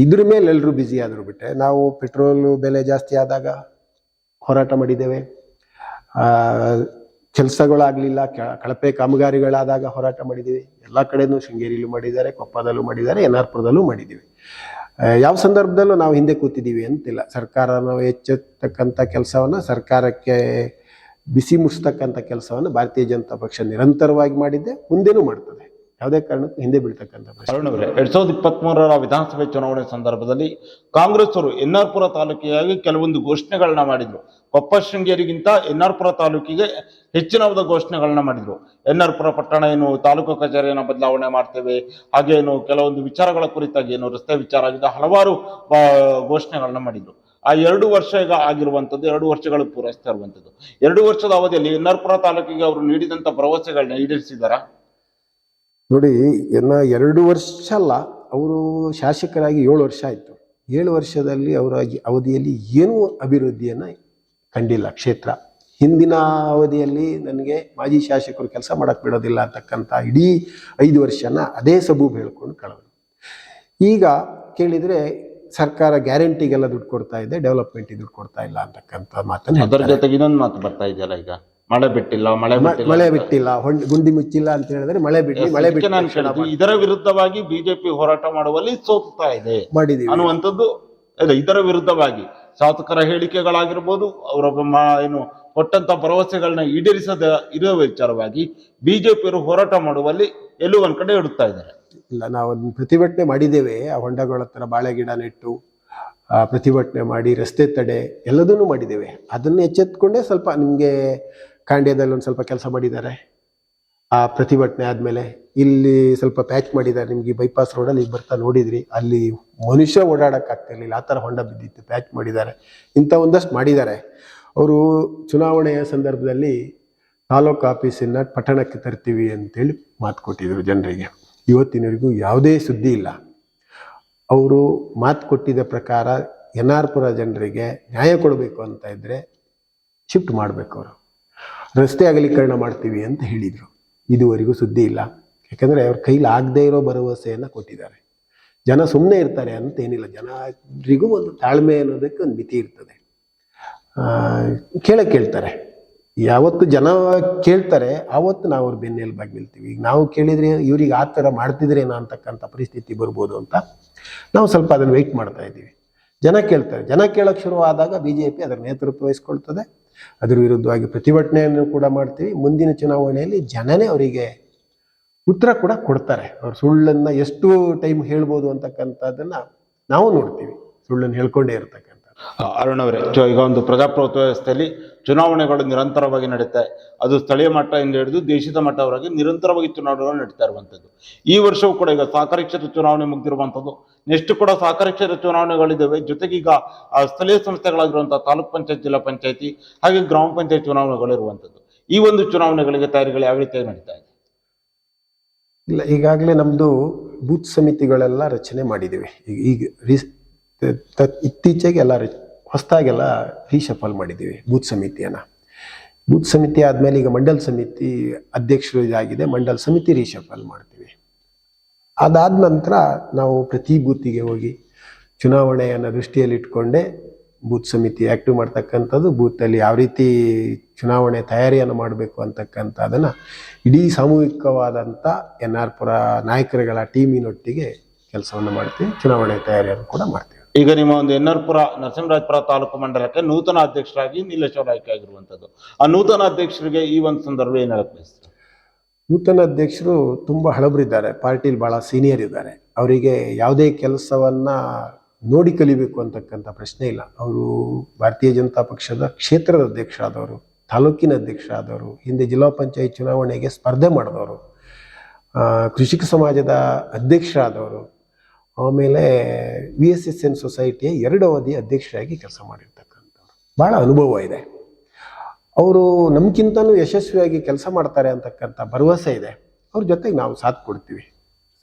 ಇದ್ರ ಮೇಲೆ ಎಲ್ಲರೂ ಬ್ಯುಸಿ ಆದರೂ ಬಿಟ್ಟೆ ನಾವು ಪೆಟ್ರೋಲು ಬೆಲೆ ಜಾಸ್ತಿ ಆದಾಗ ಹೋರಾಟ ಮಾಡಿದ್ದೇವೆ. ಕೆಲಸಗಳಾಗಲಿಲ್ಲ ಕಳಪೆ ಕಾಮಗಾರಿಗಳಾದಾಗ ಹೋರಾಟ ಮಾಡಿದ್ದೀವಿ. ಎಲ್ಲ ಕಡೆಯೂ ಶೃಂಗೇರಿಯಲ್ಲೂ ಮಾಡಿದ್ದಾರೆ, ಕೊಪ್ಪದಲ್ಲೂ ಮಾಡಿದ್ದಾರೆ ಎನ್ ಆರ್ ಪುರದಲ್ಲೂ ಮಾಡಿದ್ದೀವಿ ಯಾವ ಸಂದರ್ಭದಲ್ಲೂ ನಾವು ಹಿಂದೆ ಕೂತಿದ್ದೀವಿ ಅಂತಿಲ್ಲ. ಸರ್ಕಾರ ನಾವು ಎಚ್ಚೆತ್ತಕ್ಕಂಥ ಕೆಲಸವನ್ನು, ಸರ್ಕಾರಕ್ಕೆ ಬಿಸಿ ಮುಟ್ಟಿಸ್ತಕ್ಕಂಥ ಕೆಲಸವನ್ನು ಭಾರತೀಯ ಜನತಾ ಪಕ್ಷ ನಿರಂತರವಾಗಿ ಮಾಡಿದ್ದೆ, ಮುಂದೇನೂ ಮಾಡ್ತದೆ. ಯಾವುದೇ ಕಾರಣಕ್ಕೂ ಹಿಂದೆ ಬೀಳ್ತಕ್ಕಂಥ ಅರುಣ್ ಅವರೇ, ಎರಡ್ ಸಾವಿರದ ಇಪ್ಪತ್ತ್ ಮೂರರ ವಿಧಾನಸಭೆ ಚುನಾವಣೆ ಸಂದರ್ಭದಲ್ಲಿ ಕಾಂಗ್ರೆಸ್ ಅವರು ಎನ್ ಆರ್ ಪುರ ತಾಲೂಕಿಗಾಗಿ ಕೆಲವೊಂದು ಘೋಷಣೆಗಳನ್ನ ಮಾಡಿದ್ರು. ಕೊಪ್ಪ ಶೃಂಗೇರಿಗಿಂತ ಎನ್ ಆರ್ಪುರ ತಾಲೂಕಿಗೆ ಹೆಚ್ಚಿನವಾದ ಘೋಷಣೆಗಳನ್ನ ಮಾಡಿದ್ರು. ಎನ್ ಆರ್ಪುರ ಪಟ್ಟಣ ಏನು ತಾಲೂಕು ಕಚೇರಿಯನ್ನ ಬದಲಾವಣೆ ಮಾಡ್ತೇವೆ ಹಾಗೇನು ಕೆಲವೊಂದು ವಿಚಾರಗಳ ಕುರಿತಾಗಿ ಏನು ರಸ್ತೆ ವಿಚಾರ ಆಗಿದೆ, ಹಲವಾರು ಘೋಷಣೆಗಳನ್ನ ಮಾಡಿದ್ರು. ಆ ಎರಡು ವರ್ಷ ಈಗ ಆಗಿರುವಂಥದ್ದು, ಎರಡು ವರ್ಷಗಳು ಪೂರೈಸ್ತಾ ಇರುವಂಥದ್ದು. ಎರಡು ವರ್ಷದ ಅವಧಿಯಲ್ಲಿ ಎನ್ ಆರ್ ತಾಲೂಕಿಗೆ ಅವರು ನೀಡಿದಂಥ ಭರವಸೆಗಳನ್ನ ಈಡೇರಿಸಿದಾರಾ ನೋಡಿ ಇನ್ನ ಎರಡು ವರ್ಷ ಅಲ್ಲ ಅವರು ಶಾಸಕರಾಗಿ ಏಳು ವರ್ಷ ಆಯಿತು. ಏಳು ವರ್ಷದಲ್ಲಿ ಅವರ ಅವಧಿಯಲ್ಲಿ ಏನೂ ಅಭಿವೃದ್ಧಿಯನ್ನು ಕಂಡಿಲ್ಲ ಕ್ಷೇತ್ರ. ಹಿಂದಿನ ಅವಧಿಯಲ್ಲಿ ನನಗೆ ಮಾಜಿ ಶಾಸಕರು ಕೆಲಸ ಮಾಡಕ್ಕೆ ಬಿಡೋದಿಲ್ಲ ಅಂತಕ್ಕಂಥ ಇಡೀ ಐದು ವರ್ಷನ ಅದೇ ಸಬೂಬು ಹೇಳ್ಕೊಂಡು ಕಳೆದ್ರು. ಈಗ ಕೇಳಿದರೆ ಸರ್ಕಾರ ಗ್ಯಾರಂಟಿಗೆಲ್ಲ ದುಡ್ಡು ಕೊಡ್ತಾ ಇದೆ ಡೆವಲಪ್ಮೆಂಟಿಗೆ ದುಡ್ಡು ಕೊಡ್ತಾ ಇಲ್ಲ ಅಂತಕ್ಕಂಥ ಮಾತನ್ನು ಅದರ ಜೊತೆಗೆ ಇನ್ನೊಂದು ಮಾತು ಬರ್ತಾ ಇದೆಯಲ್ಲ ಈಗ? ಮಳೆ ಬಿಟ್ಟಿಲ್ಲ ಮಳೆ ಮಳೆ. ಬಿಟ್ಟಿಲ್ಲ ಗುಂಡಿ ಮುಚ್ಚಿಲ್ಲ ಅಂತ ಹೇಳಿದ್ರೆ ಮಳೆ ಬಿಟ್ಟು ಮಳೆ ಬಿಟ್ಟು ಇದರ ವಿರುದ್ಧವಾಗಿ ಬಿಜೆಪಿ ಹೋರಾಟ ಮಾಡುವಲ್ಲಿ ಸೋತಾ ಇದೆ. ಮಾಡಿದೀವಿ. ಅನ್ನುವಂಥದ್ದು ಇದರ ವಿರುದ್ಧವಾಗಿ ಶಾಸಕರ ಹೇಳಿಕೆಗಳಾಗಿರ್ಬೋದು ಅವರ ಮ- ಏನು ಕೊಟ್ಟಂತ ಭರವಸೆಗಳನ್ನ ಈಡೇರಿಸದ ಇರುವ ವಿಚಾರವಾಗಿ ಬಿಜೆಪಿಯವರು ಹೋರಾಟ ಮಾಡುವಲ್ಲಿ ಎಲ್ಲೋ ಒಂದ್ ಕಡೆ ಇಡುತ್ತಾ ಇದ್ದಾರೆ. ಇಲ್ಲ ನಾವು ಒಂದು ಪ್ರತಿಭಟನೆ ಮಾಡಿದ್ದೇವೆ. ಆ ಹೊಂಡಗಳ ಹತ್ರ ಬಾಳೆ ಗಿಡ ನೆಟ್ಟು ಪ್ರತಿಭಟನೆ ಮಾಡಿ ರಸ್ತೆ ತಡೆ ಎಲ್ಲದನ್ನೂ ಮಾಡಿದ್ದೇವೆ. ಅದನ್ನು ಎಚ್ಚೆತ್ಕೊಂಡೇ ಸ್ವಲ್ಪ ನಿಮಗೆ ಕಾಂಡ್ಯದಲ್ಲಿ ಒಂದು ಸ್ವಲ್ಪ ಕೆಲಸ ಮಾಡಿದ್ದಾರೆ. ಆ ಪ್ರತಿಭಟನೆ ಆದಮೇಲೆ ಇಲ್ಲಿ ಸ್ವಲ್ಪ ಪ್ಯಾಚ್ ಮಾಡಿದ್ದಾರೆ. ನಿಮಗೆ ಬೈಪಾಸ್ ರೋಡಲ್ಲಿ ಈಗ ಬರ್ತಾ ನೋಡಿದ್ರಿ. ಅಲ್ಲಿ ಮನುಷ್ಯ ಓಡಾಡೋಕ್ಕಾಗ್ತಿರ್ಲಿಲ್ಲ ಆ ಥರ ಹೊಂಡ ಬಿದ್ದಿತ್ತು ಪ್ಯಾಚ್ ಮಾಡಿದ್ದಾರೆ. ಇಂಥ ಒಂದಷ್ಟು ಮಾಡಿದ್ದಾರೆ. ಅವರು ಚುನಾವಣೆಯ ಸಂದರ್ಭದಲ್ಲಿ ತಾಲೂಕು ಆಫೀಸಿನ ಪಟ್ಟಣಕ್ಕೆ ತರ್ತೀವಿ ಅಂತೇಳಿ ಮಾತು ಕೊಟ್ಟಿದ್ರು ಜನರಿಗೆ. ಇವತ್ತಿನವರೆಗೂ ಯಾವುದೇ ಸುದ್ದಿ ಇಲ್ಲ. ಅವರು ಮಾತು ಕೊಟ್ಟಿದ್ದ ಪ್ರಕಾರ ಎನ್ ಆರ್ ಪುರ ಜನರಿಗೆ ನ್ಯಾಯ ಕೊಡಬೇಕು ಅಂತ ಇದ್ದರೆ ಶಿಫ್ಟ್ ಮಾಡಬೇಕು ಅವರು. ರಸ್ತೆ ಅಗಲೀಕರಣ ಮಾಡ್ತೀವಿ ಅಂತ ಹೇಳಿದರು. ಇದುವರೆಗೂ ಸುದ್ದಿ ಇಲ್ಲ. ಯಾಕಂದರೆ ಅವ್ರ ಕೈಲಿ ಆಗದೇ ಇರೋ ಭರವಸೆಯನ್ನು ಕೊಟ್ಟಿದ್ದಾರೆ. ಜನ ಸುಮ್ಮನೆ ಇರ್ತಾರೆ ಅಂತ ಏನಿಲ್ಲ. ಜನರಿಗೂ ಒಂದು ತಾಳ್ಮೆ ಅನ್ನೋದಕ್ಕೆ ಒಂದು ಮಿತಿ ಇರ್ತದೆ. ಕೇಳಕ್ಕೆ ಕೇಳೇ ಕೇಳ್ತಾರೆ. ಯಾವತ್ತು ಜನ ಕೇಳ್ತಾರೆ, ಆವತ್ತು ನಾವು ಅವ್ರ ಬೆನ್ನೆಲುಬಾಗಿ ನಿಲ್ತೀವಿ. ಈಗ ನಾವು ಕೇಳಿದರೆ ಇವ್ರಿಗೆ ಆ ಥರ ಮಾಡ್ತಿದ್ರೇನೋ ಅಂತಕ್ಕಂಥ ಪರಿಸ್ಥಿತಿ ಬರ್ಬೋದು ಅಂತ ನಾವು ಸ್ವಲ್ಪ ಅದನ್ನು ವೆಯ್ಟ್ ಮಾಡ್ತಾ ಇದ್ದೀವಿ. ಜನ ಕೇಳ್ತಾರೆ. ಜನ ಕೇಳೋಕ್ಕೆ ಶುರುವಾದಾಗ ಬಿ ಜೆ ಪಿ ಅದರ ನೇತೃತ್ವ ವಹಿಸ್ಕೊಳ್ತದೆ. ಅದರ ವಿರುದ್ಧವಾಗಿ ಪ್ರತಿಭಟನೆಯನ್ನು ಕೂಡ ಮಾಡ್ತೀವಿ. ಮುಂದಿನ ಚುನಾವಣೆಯಲ್ಲಿ ಜನನೇ ಅವರಿಗೆ ಉತ್ತರ ಕೂಡ ಕೊಡ್ತಾರೆ. ಅವ್ರು ಸುಳ್ಳನ್ನು ಎಷ್ಟು ಟೈಮ್ ಹೇಳ್ಬೋದು ಅಂತಕ್ಕಂಥದ್ದನ್ನು ನಾವು ನೋಡ್ತೀವಿ. ಸುಳ್ಳನ್ನು ಹೇಳ್ಕೊಂಡೇ ಇರ್ತಕ್ಕಂಥ ಅರುಣ್ ಅವರೇ ಈಗ ಒಂದು ಪ್ರಜಾಪ್ರಭುತ್ವ ವ್ಯವಸ್ಥೆಯಲ್ಲಿ ಚುನಾವಣೆಗಳು ನಿರಂತರವಾಗಿ ನಡೀತಾ ಅದು ಸ್ಥಳೀಯ ಮಟ್ಟದಿಂದ ಹಿಡಿದು ದೇಶದ ಮಟ್ಟವರೆಗೆ ನಿರಂತರವಾಗಿ ಚುನಾವಣೆಗಳು ನಡೀತಾ ಇರುವಂಥದ್ದು ಈ ವರ್ಷವೂ ಕೂಡ ಈಗ ಸಹಕಾರಿ ಕ್ಷೇತ್ರ ಚುನಾವಣೆ ಮುಗ್ದಿರುವಂಥದ್ದು. ನೆಕ್ಸ್ಟ್ ಕೂಡ ಸಹಕಾರಿ ಕ್ಷೇತ್ರ ಚುನಾವಣೆಗಳಿದ್ದಾವೆ. ಜೊತೆಗೆ ಈಗ ಸ್ಥಳೀಯ ಸಂಸ್ಥೆಗಳಾಗಿರುವಂಥ ತಾಲೂಕ್ ಪಂಚಾಯತ್, ಜಿಲ್ಲಾ ಪಂಚಾಯತಿ, ಹಾಗೆ ಗ್ರಾಮ ಪಂಚಾಯತ್ ಚುನಾವಣೆಗಳು ಇರುವಂಥದ್ದು. ಈ ಒಂದು ಚುನಾವಣೆಗಳಿಗೆ ತಯಾರಿಗಳು ಯಾವ ರೀತಿಯಾಗಿ ನಡೀತಾ ಇದೆ? ಇಲ್ಲ, ಈಗಾಗಲೇ ನಮ್ಮದು ಬೂತ್ ಸಮಿತಿಗಳೆಲ್ಲ ರಚನೆ ಮಾಡಿದ್ದೀವಿ. ಈಗ ಇತ್ತೀಚೆಗೆ ಎಲ್ಲ ಹೊಸದಾಗೆಲ್ಲ ರೀಶಫಲ್ ಮಾಡಿದ್ದೀವಿ, ಬೂತ್ ಸಮಿತಿಯನ್ನು. ಬೂತ್ ಸಮಿತಿ ಆದಮೇಲೆ ಈಗ ಮಂಡಲ್ ಸಮಿತಿ ಅಧ್ಯಕ್ಷರು ಇದಾಗಿದೆ, ಮಂಡಲ್ ಸಮಿತಿ ರೀಶಫಲ್ ಮಾಡ್ತೀವಿ. ಅದಾದ ನಂತರ ನಾವು ಪ್ರತಿ ಬೂತಿಗೆ ಹೋಗಿ ಚುನಾವಣೆಯನ್ನು ದೃಷ್ಟಿಯಲ್ಲಿ ಇಟ್ಕೊಂಡೆ ಬೂತ್ ಸಮಿತಿ ಆ್ಯಕ್ಟಿವ್ ಮಾಡ್ತಕ್ಕಂಥದ್ದು, ಬೂತಲ್ಲಿ ಯಾವ ರೀತಿ ಚುನಾವಣೆ ತಯಾರಿಯನ್ನು ಮಾಡಬೇಕು ಅಂತಕ್ಕಂಥದ್ದನ್ನು ಇಡೀ ಸಾಮೂಹಿಕವಾದಂಥ ಎನ್ ಆರ್ ಪುರ ನಾಯಕರುಗಳ ಟೀಮಿನೊಟ್ಟಿಗೆ ಕೆಲಸವನ್ನು ಮಾಡ್ತೀವಿ, ಚುನಾವಣೆ ತಯಾರಿಯನ್ನು ಕೂಡ ಮಾಡ್ತೀವಿ. ಈಗ ನಿಮ್ಮ ಒಂದು ಎನ್ನರ್ಪುರ ನರಸಿಂಹರಾಜಪುರ ತಾಲೂಕು ಮಂಡಲಕ್ಕೆ ನೂತನ ಅಧ್ಯಕ್ಷರಾಗಿ ನೀಲೇಶ್ವರ ಆಯ್ಕೆ ಆಗಿರುವಂಥದ್ದು. ಆ ನೂತನ ಅಧ್ಯಕ್ಷರಿಗೆ ಈ ಒಂದು ಸಂದರ್ಭ ಏನಾಗುತ್ತೆ ನೂತನ ಅಧ್ಯಕ್ಷರು ತುಂಬ ಹಳಬರಿದ್ದಾರೆ. ಪಾರ್ಟಿಲಿ ಭಾಳ ಸೀನಿಯರ್ ಇದ್ದಾರೆ. ಅವರಿಗೆ ಯಾವುದೇ ಕೆಲಸವನ್ನ ನೋಡಿ ಕಲಿಬೇಕು ಅಂತಕ್ಕಂಥ ಪ್ರಶ್ನೆ ಇಲ್ಲ. ಅವರು ಭಾರತೀಯ ಜನತಾ ಪಕ್ಷದ ಕ್ಷೇತ್ರದ ಅಧ್ಯಕ್ಷ ಆದವರು ತಾಲೂಕಿನ ಅಧ್ಯಕ್ಷ ಆದವರು ಹಿಂದೆ ಜಿಲ್ಲಾ ಪಂಚಾಯತ್ ಚುನಾವಣೆಗೆ ಸ್ಪರ್ಧೆ ಮಾಡಿದವರು ಕೃಷಿಕ ಸಮಾಜದ ಅಧ್ಯಕ್ಷರಾದವರು ಆಮೇಲೆ ವಿ ಎಸ್ ಎಸ್ ಎನ್ ಸೊಸೈಟಿಯ ಎರಡು ಅವಧಿ ಅಧ್ಯಕ್ಷರಾಗಿ ಕೆಲಸ ಮಾಡಿರ್ತಕ್ಕಂಥವ್ರು. ಭಾಳ ಅನುಭವ ಇದೆ. ಅವರು ನಮ್ಗಿಂತಲೂ ಯಶಸ್ವಿಯಾಗಿ ಕೆಲಸ ಮಾಡ್ತಾರೆ ಅಂತಕ್ಕಂಥ ಭರವಸೆ ಇದೆ. ಅವ್ರ ಜೊತೆಗೆ ನಾವು ಸಾಥ್ ಕೊಡ್ತೀವಿ.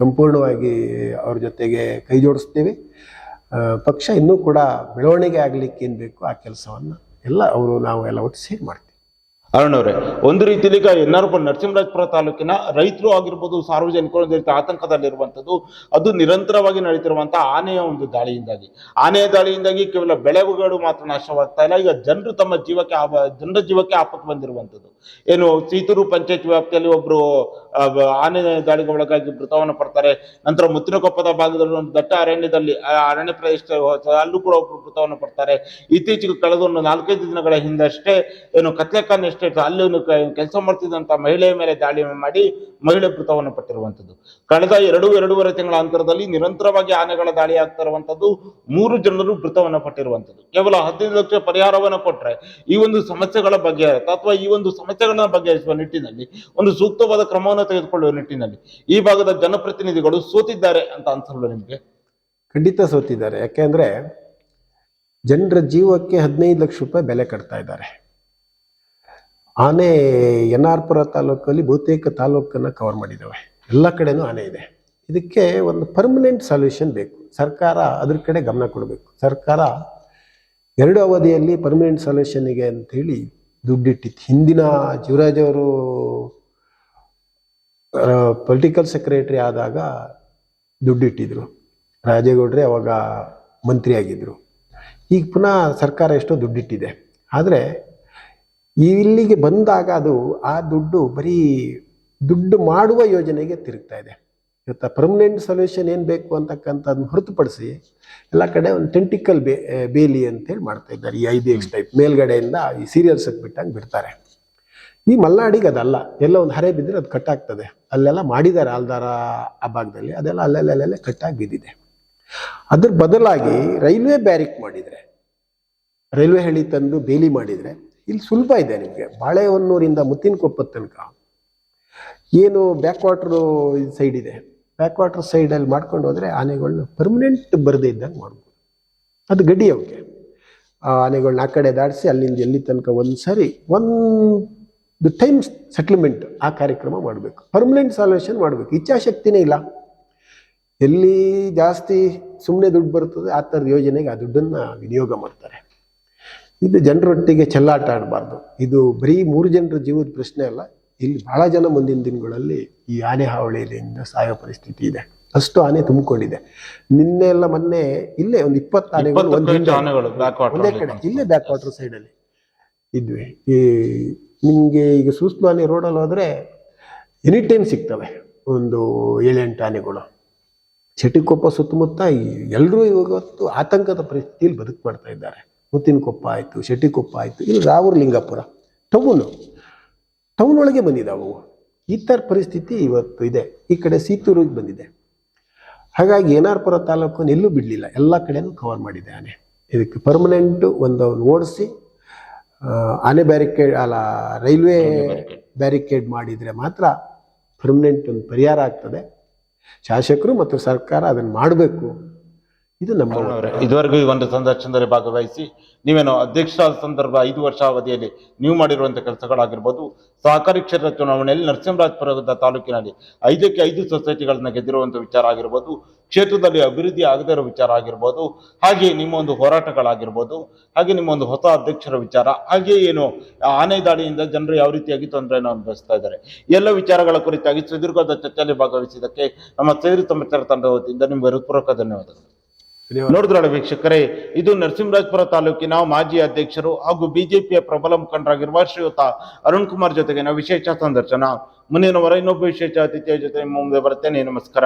ಸಂಪೂರ್ಣವಾಗಿ ಅವ್ರ ಜೊತೆಗೆ ಕೈ ಜೋಡಿಸ್ತೀವಿ. ಪಕ್ಷ ಇನ್ನೂ ಕೂಡ ಬೆಳವಣಿಗೆ ಆಗಲಿಕ್ಕೆ ಏನು ಬೇಕು ಆ ಕೆಲಸವನ್ನು ಎಲ್ಲ ಅವರು ನಾವು ಎಲ್ಲ ಒಟ್ಟು ಸೇರಿ ಮಾಡ್ತೀವಿ. ಅರುಣ್ ಒಂದು ರೀತಿಯಲ್ಲಿ ಈಗ ಎನ್ ಆರ್ ಪುರ ನರಸಿಂಹರಾಜಪುರ ತಾಲೂಕಿನ ರೈತರು ಆಗಿರ್ಬೋದು ಸಾರ್ವಜನಿಕರು ಒಂದು ರೀತಿ ಆತಂಕದಲ್ಲಿರುವಂಥದ್ದು, ಅದು ನಿರಂತರವಾಗಿ ನಡೀತಿರುವಂತಹ ಆನೆಯ ಒಂದು ದಾಳಿಯಿಂದಾಗಿ. ಆನೆಯ ದಾಳಿಯಿಂದಾಗಿ ಕೇವಲ ಬೆಳೆಗಳು ಮಾತ್ರ ನಾಶವಾಗ್ತಾ ಇಲ್ಲ, ಈಗ ಜನರು ತಮ್ಮ ಜೀವಕ್ಕೆ ಜನರ ಜೀವಕ್ಕೆ ಆಪತ್ತು ಬಂದಿರುವಂಥದ್ದು. ಏನು ಸೀತೂರು ಪಂಚಾಯತ್ ವ್ಯಾಪ್ತಿಯಲ್ಲಿ ಒಬ್ರು ಆನೆ ದಾಳಿಗೆ ಒಳಗಾಗಿ ಮೃತವನ್ನು ಪಡ್ತಾರೆ. ನಂತರ ಮುತ್ತಿನಕೊಪ್ಪದ ಭಾಗದಲ್ಲಿ ಒಂದು ದಟ್ಟ ಅರಣ್ಯದಲ್ಲಿ ಅರಣ್ಯ ಪ್ರದೇಶ ಅಲ್ಲೂ ಕೂಡ ಒಬ್ಬರು ಮೃತವನ್ನು ಪಡ್ತಾರೆ. ಇತ್ತೀಚೆಗೆ ಕಳೆದ ಒಂದು ನಾಲ್ಕೈದು ದಿನಗಳ ಹಿಂದಷ್ಟೇ ಏನು ಕತ್ಲೆಕಾನ್ ಎಸ್ಟೇಟ್ ಅಲ್ಲಿ ಕೆಲಸ ಮಾಡ್ತಿದ್ದಂತ ಮಹಿಳೆಯ ಮೇಲೆ ದಾಳಿ ಮಾಡಿ ಮಹಿಳೆ ಮೃತವನ್ನು ಪಟ್ಟಿರುವಂತದ್ದು ಕಳೆದ ಎರಡು, ಎರಡೂವರೆ ತಿಂಗಳ ಅಂತರದಲ್ಲಿ ನಿರಂತರವಾಗಿ ಆನೆಗಳ ದಾಳಿ ಆಗ್ತಾ ಇರುವಂತದ್ದು ಮೂರು ಜನರು ಮೃತವನ್ನು ಪಟ್ಟಿರುವಂತದ್ದು ಕೇವಲ ಹದಿನೈದು ಲಕ್ಷ ಪರಿಹಾರವನ್ನು ಕೊಟ್ಟರೆ ಈ ಒಂದು ಸಮಸ್ಯೆಗಳ ಬಗ್ಗೆ ಅಥವಾ ಈ ಒಂದು ಸಮಸ್ಯೆಗಳನ್ನ ಬಗೆಹರಿಸುವ ನಿಟ್ಟಿನಲ್ಲಿ ಒಂದು ಸೂಕ್ತವಾದ ಕ್ರಮವನ್ನು ತೆಗೆದುಕೊಳ್ಳುವ ನಿಟ್ಟಿನಲ್ಲಿ ಈ ಭಾಗದ ಜನಪ್ರತಿನಿಧಿಗಳು ಸೋತಿದ್ದಾರೆ ಅಂತ ಅನ್ಸಲ್ವ ನಿಮಗೆ? ಖಂಡಿತ ಸೋತಿದ್ದಾರೆ. ಯಾಕೆಂದ್ರೆ ಜನರ ಜೀವಕ್ಕೆ ಹದಿನೈದು ಲಕ್ಷ ರೂಪಾಯಿ ಬೆಲೆ ಕಟ್ತಾ ಇದ್ದಾರೆ. ಆನೆ ಎನ್ ಆರ್ ಪುರ ತಾಲೂಕಲ್ಲಿ ಬಹುತೇಕ ತಾಲೂಕನ್ನು ಕವರ್ ಮಾಡಿದ್ದಾವೆ ಎಲ್ಲ ಕಡೆನೂ ಆನೆ ಇದೆ. ಇದಕ್ಕೆ ಒಂದು ಪರ್ಮನೆಂಟ್ ಸೊಲ್ಯೂಷನ್ ಬೇಕು. ಸರ್ಕಾರ ಅದ್ರ ಕಡೆ ಗಮನ ಕೊಡಬೇಕು. ಸರ್ಕಾರ ಎರಡು ಅವಧಿಯಲ್ಲಿ ಪರ್ಮನೆಂಟ್ ಸೊಲ್ಯೂಷನ್ಗೆ ಅಂತೇಳಿ ದುಡ್ಡಿಟ್ಟಿತ್ತು. ಹಿಂದಿನ ಜೀವರಾಜ್ ಅವರು ಪೊಲಿಟಿಕಲ್ ಸೆಕ್ರೆಟರಿ ಆದಾಗ ದುಡ್ಡಿಟ್ಟಿದ್ರು. ರಾಜೇಗೌಡ್ರೆ ಅವಾಗ ಮಂತ್ರಿ ಆಗಿದ್ರು ಈಗ ಪುನಃ ಸರ್ಕಾರ ಎಷ್ಟೋ ದುಡ್ಡಿಟ್ಟಿದೆ. ಆದರೆ ಇಲ್ಲಿಗೆ ಬಂದಾಗ ಅದು ಆ ದುಡ್ಡು ಬರೀ ದುಡ್ಡು ಮಾಡುವ ಯೋಜನೆಗೆ ತಿರುಗ್ತಾ ಇದೆ. ಇವತ್ತು ಪರ್ಮನೆಂಟ್ ಸೊಲ್ಯೂಷನ್ ಏನು ಬೇಕು ಅಂತಕ್ಕಂಥದ್ದು ಹೊರತುಪಡಿಸಿ ಎಲ್ಲ ಕಡೆ ಒಂದು ಟೆಂಟಿಕಲ್ ಬೇ ಬೇಲಿ ಅಂತೇಳಿ ಮಾಡ್ತಾ ಇದ್ದಾರೆ. ಈ ಐ ಎಕ್ಸ್ ಟೈಪ್ ಮೇಲ್ಗಡೆಯಿಂದ ಈ ಸೀರಿಯಲ್ಸ್ ಬಿಟ್ಟಂಗೆ ಬಿಡ್ತಾರೆ. ಈ ಮಲ್ನಾಡಿಗೆ ಅದಲ್ಲ. ಎಲ್ಲ ಒಂದು ಹರೆ ಬಿದ್ದರೆ ಅದು ಕಟ್ಟಾಗ್ತದೆ. ಅಲ್ಲೆಲ್ಲ ಮಾಡಿದ್ದಾರೆ ಆಲ್ದಾರ ಆ ಭಾಗದಲ್ಲಿ. ಅದೆಲ್ಲ ಅಲ್ಲೆಲ್ಲೆಲ್ಲೆಲ್ಲ ಕಟ್ಟಾಗಿ ಬಿದ್ದಿದೆ. ಅದ್ರ ಬದಲಾಗಿ ರೈಲ್ವೆ ಬ್ಯಾರಿಕ್ ಮಾಡಿದರೆ, ರೈಲ್ವೆ ಹಳಿ ತಂದು ಬೇಲಿ ಮಾಡಿದರೆ, ಇಲ್ಲಿ ಸುಲಭ ಇದೆ ನಿಮಗೆ. ಬಾಳೆಹೊನ್ನೂರಿಂದ ಮುತ್ತಿನಕೊಪ್ಪದ ತನಕ ಏನು ಬ್ಯಾಕ್ ವಾಟ್ರು ಸೈಡ್ ಇದೆ. ಬ್ಯಾಕ್ ವಾಟ್ರ್ ಸೈಡಲ್ಲಿ ಮಾಡ್ಕೊಂಡು ಹೋದರೆ ಆನೆಗಳನ್ನ ಪರ್ಮನೆಂಟ್ ಬರದೇ ಇದ್ದಂಗೆ ಮಾಡ್ಬೋದು. ಅದು ಗಡಿ ಅವಕ್ಕೆ ಆನೆಗಳನ್ನ ಆ ಕಡೆ ದಾಡಿಸಿ ಅಲ್ಲಿಂದ ಎಲ್ಲಿ ತನಕ ಒಂದು ಸರಿ ಒಂದು ಟೈಮ್ ಸೆಟ್ಲ್ಮೆಂಟ್ ಆ ಕಾರ್ಯಕ್ರಮ ಮಾಡಬೇಕು. ಪರ್ಮನೆಂಟ್ ಸಾಲ್ವೇಷನ್ ಮಾಡಬೇಕು. ಇಚ್ಛಾಶಕ್ತಿನೇ ಇಲ್ಲ. ಎಲ್ಲಿ ಜಾಸ್ತಿ ಸುಮ್ಮನೆ ದುಡ್ಡು ಬರ್ತದೆ ಆ ಥರದ ಯೋಜನೆಗೆ ಆ ದುಡ್ಡನ್ನು ವಿನಿಯೋಗ ಮಾಡ್ತಾರೆ. ಇದು ಜನರೊಟ್ಟಿಗೆ ಚೆಲ್ಲಾಟ ಆಡಬಾರ್ದು. ಇದು ಬರೀ ಮೂರು ಜನರ ಜೀವದ ಪ್ರಶ್ನೆ ಅಲ್ಲ. ಇಲ್ಲಿ ಬಹಳ ಜನ ಮುಂದಿನ ದಿನಗಳಲ್ಲಿ ಈ ಆನೆ ಹಾವಳಿಯಿಂದ ಸಾಯೋ ಪರಿಸ್ಥಿತಿ ಇದೆ. ಅಷ್ಟು ಆನೆ ತುಂಬಿಕೊಂಡಿದೆ. ನಿನ್ನೆ ಎಲ್ಲ ಮೊನ್ನೆ ಇಲ್ಲೇ ಒಂದು ಇಪ್ಪತ್ತು ಆನೆಗಳು ಒಂದೇ ಕಡೆ. ಇಲ್ಲೇ ಬ್ಯಾಕ್ ವಾಟರ್ ಸೈಡಲ್ಲಿ ಇದ್ವಿ. ಈ ನಿಮಗೆ ಈಗ ಸುಸ್ಮಾನಿ ರೋಡಲ್ಲಿ ಹೋದರೆ ಎನಿ ಟೈಮ್ ಸಿಗ್ತವೆ ಒಂದು ಏಳೆಂಟು ಆನೆಗಳು ಚಟಿಕೊಪ್ಪ ಸುತ್ತಮುತ್ತ ಎಲ್ಲರೂ ಇವತ್ತು ಆತಂಕದ ಪರಿಸ್ಥಿತಿಯಲ್ಲಿ ಬದುಕು ಮಾಡ್ತಾ ಇದ್ದಾರೆ. ಮುತ್ತಿನಕೊಪ್ಪ ಆಯಿತು, ಶೆಟ್ಟಿಕೊಪ್ಪ ಆಯಿತು ಇಲ್ಲಿ ರಾವೂರ್ ಲಿಂಗಾಪುರ ಟೌನು ಟೌನ್ ಒಳಗೆ ಬಂದಿದ್ದಾವೆ ಈ ಥರ ಪರಿಸ್ಥಿತಿ ಇವತ್ತು ಇದೆ. ಈ ಕಡೆ ಸೀತೂರಿಗೆ ಬಂದಿದೆ. ಹಾಗಾಗಿ ಏನಾರ್ಪುರ ತಾಲೂಕನ್ನು ಎಲ್ಲೂ ಬಿಡಲಿಲ್ಲ. ಎಲ್ಲ ಕಡೆಯೂ ಕವರ್ ಮಾಡಿದೆ ಆನೆ ಇದಕ್ಕೆ ಪರ್ಮನೆಂಟು ಒಂದು ಓಡಿಸಿ ಆನೆ ಬ್ಯಾರಿಕೇಡ್ ಅಲ್ಲ ರೈಲ್ವೆ ಬ್ಯಾರಿಕೇಡ್ ಮಾಡಿದರೆ ಮಾತ್ರ ಪರ್ಮನೆಂಟ್ ಒಂದು ಪರಿಹಾರ ಆಗ್ತದೆ. ಶಾಸಕರು ಮತ್ತು ಸರ್ಕಾರ ಅದನ್ನು ಮಾಡಬೇಕು. ಇದು ನಮ್ಮ ಇದುವರೆಗೂ ಒಂದು ಸಂದರ್ಶನದಲ್ಲಿ ಭಾಗವಹಿಸಿ ನೀವೇನು ಅಧ್ಯಕ್ಷರಾದ ಸಂದರ್ಭ ಐದು ವರ್ಷ ಅವಧಿಯಲ್ಲಿ ನೀವು ಮಾಡಿರುವಂತಹ ಕೆಲಸಗಳಾಗಿರ್ಬೋದು, ಸಹಕಾರಿ ಕ್ಷೇತ್ರ ಚುನಾವಣೆಯಲ್ಲಿ ನರಸಿಂಹರಾಜಪುರದ ತಾಲೂಕಿನಲ್ಲಿ ಐದಕ್ಕೆ ಐದು ಸೊಸೈಟಿಗಳನ್ನ ಗೆದ್ದಿರುವಂತಹ ವಿಚಾರ ಆಗಿರ್ಬೋದು, ಕ್ಷೇತ್ರದಲ್ಲಿ ಅಭಿವೃದ್ಧಿ ಆಗದೇ ಇರೋ ವಿಚಾರ ಆಗಿರ್ಬೋದು, ಹಾಗೆ ನಿಮ್ಮ ಒಂದು ಹೋರಾಟಗಳಾಗಿರ್ಬೋದು, ಹಾಗೆ ನಿಮ್ಮ ಒಂದು ಹೊಸ ಅಧ್ಯಕ್ಷರ ವಿಚಾರ, ಹಾಗೆ ಏನು ಆನೆ ದಾಳಿಯಿಂದ ಜನರು ಯಾವ ರೀತಿಯಾಗಿ ತೊಂದರೆಯನ್ನು ಅನುಭವಿಸ್ತಾ ಇದ್ದಾರೆ. ಎಲ್ಲ ವಿಚಾರಗಳ ಕುರಿತಾಗಿ ಸುದೀರ್ಘದ ಚರ್ಚೆಯಲ್ಲಿ ಭಾಗವಹಿಸಿದ್ದಕ್ಕೆ ನಮ್ಮ ಸೇರಿ ಸಮಾಚಾರ ತಂಡದ ವತಿಯಿಂದ ನಿಮ್ಗೆ ಹೃತ್ಪೂರ್ವಕ ಧನ್ಯವಾದಗಳು. ನೋಡಿದ್ರಲ್ಲ ವೀಕ್ಷಕರೇ, ಇದು ನರಸಿಂಹರಾಜಪುರ ತಾಲೂಕಿನ ಮಾಜಿ ಅಧ್ಯಕ್ಷರು ಹಾಗೂ ಬಿಜೆಪಿಯ ಪ್ರಬಲ ಮುಖಂಡರಾಗಿರುವ ಶ್ರೀಯುತ ಅರುಣ್ ಕುಮಾರ್ ಜೊತೆಗಿನ ವಿಶೇಷ ಸಂದರ್ಶನ. ಮುಂದಿನ ಇನ್ನೊಬ್ಬ ವಿಶೇಷ ಅತಿಥಿಯ ಜೊತೆ ಮುಂದೆ ಬರ್ತೇನೆ ನಮಸ್ಕಾರ.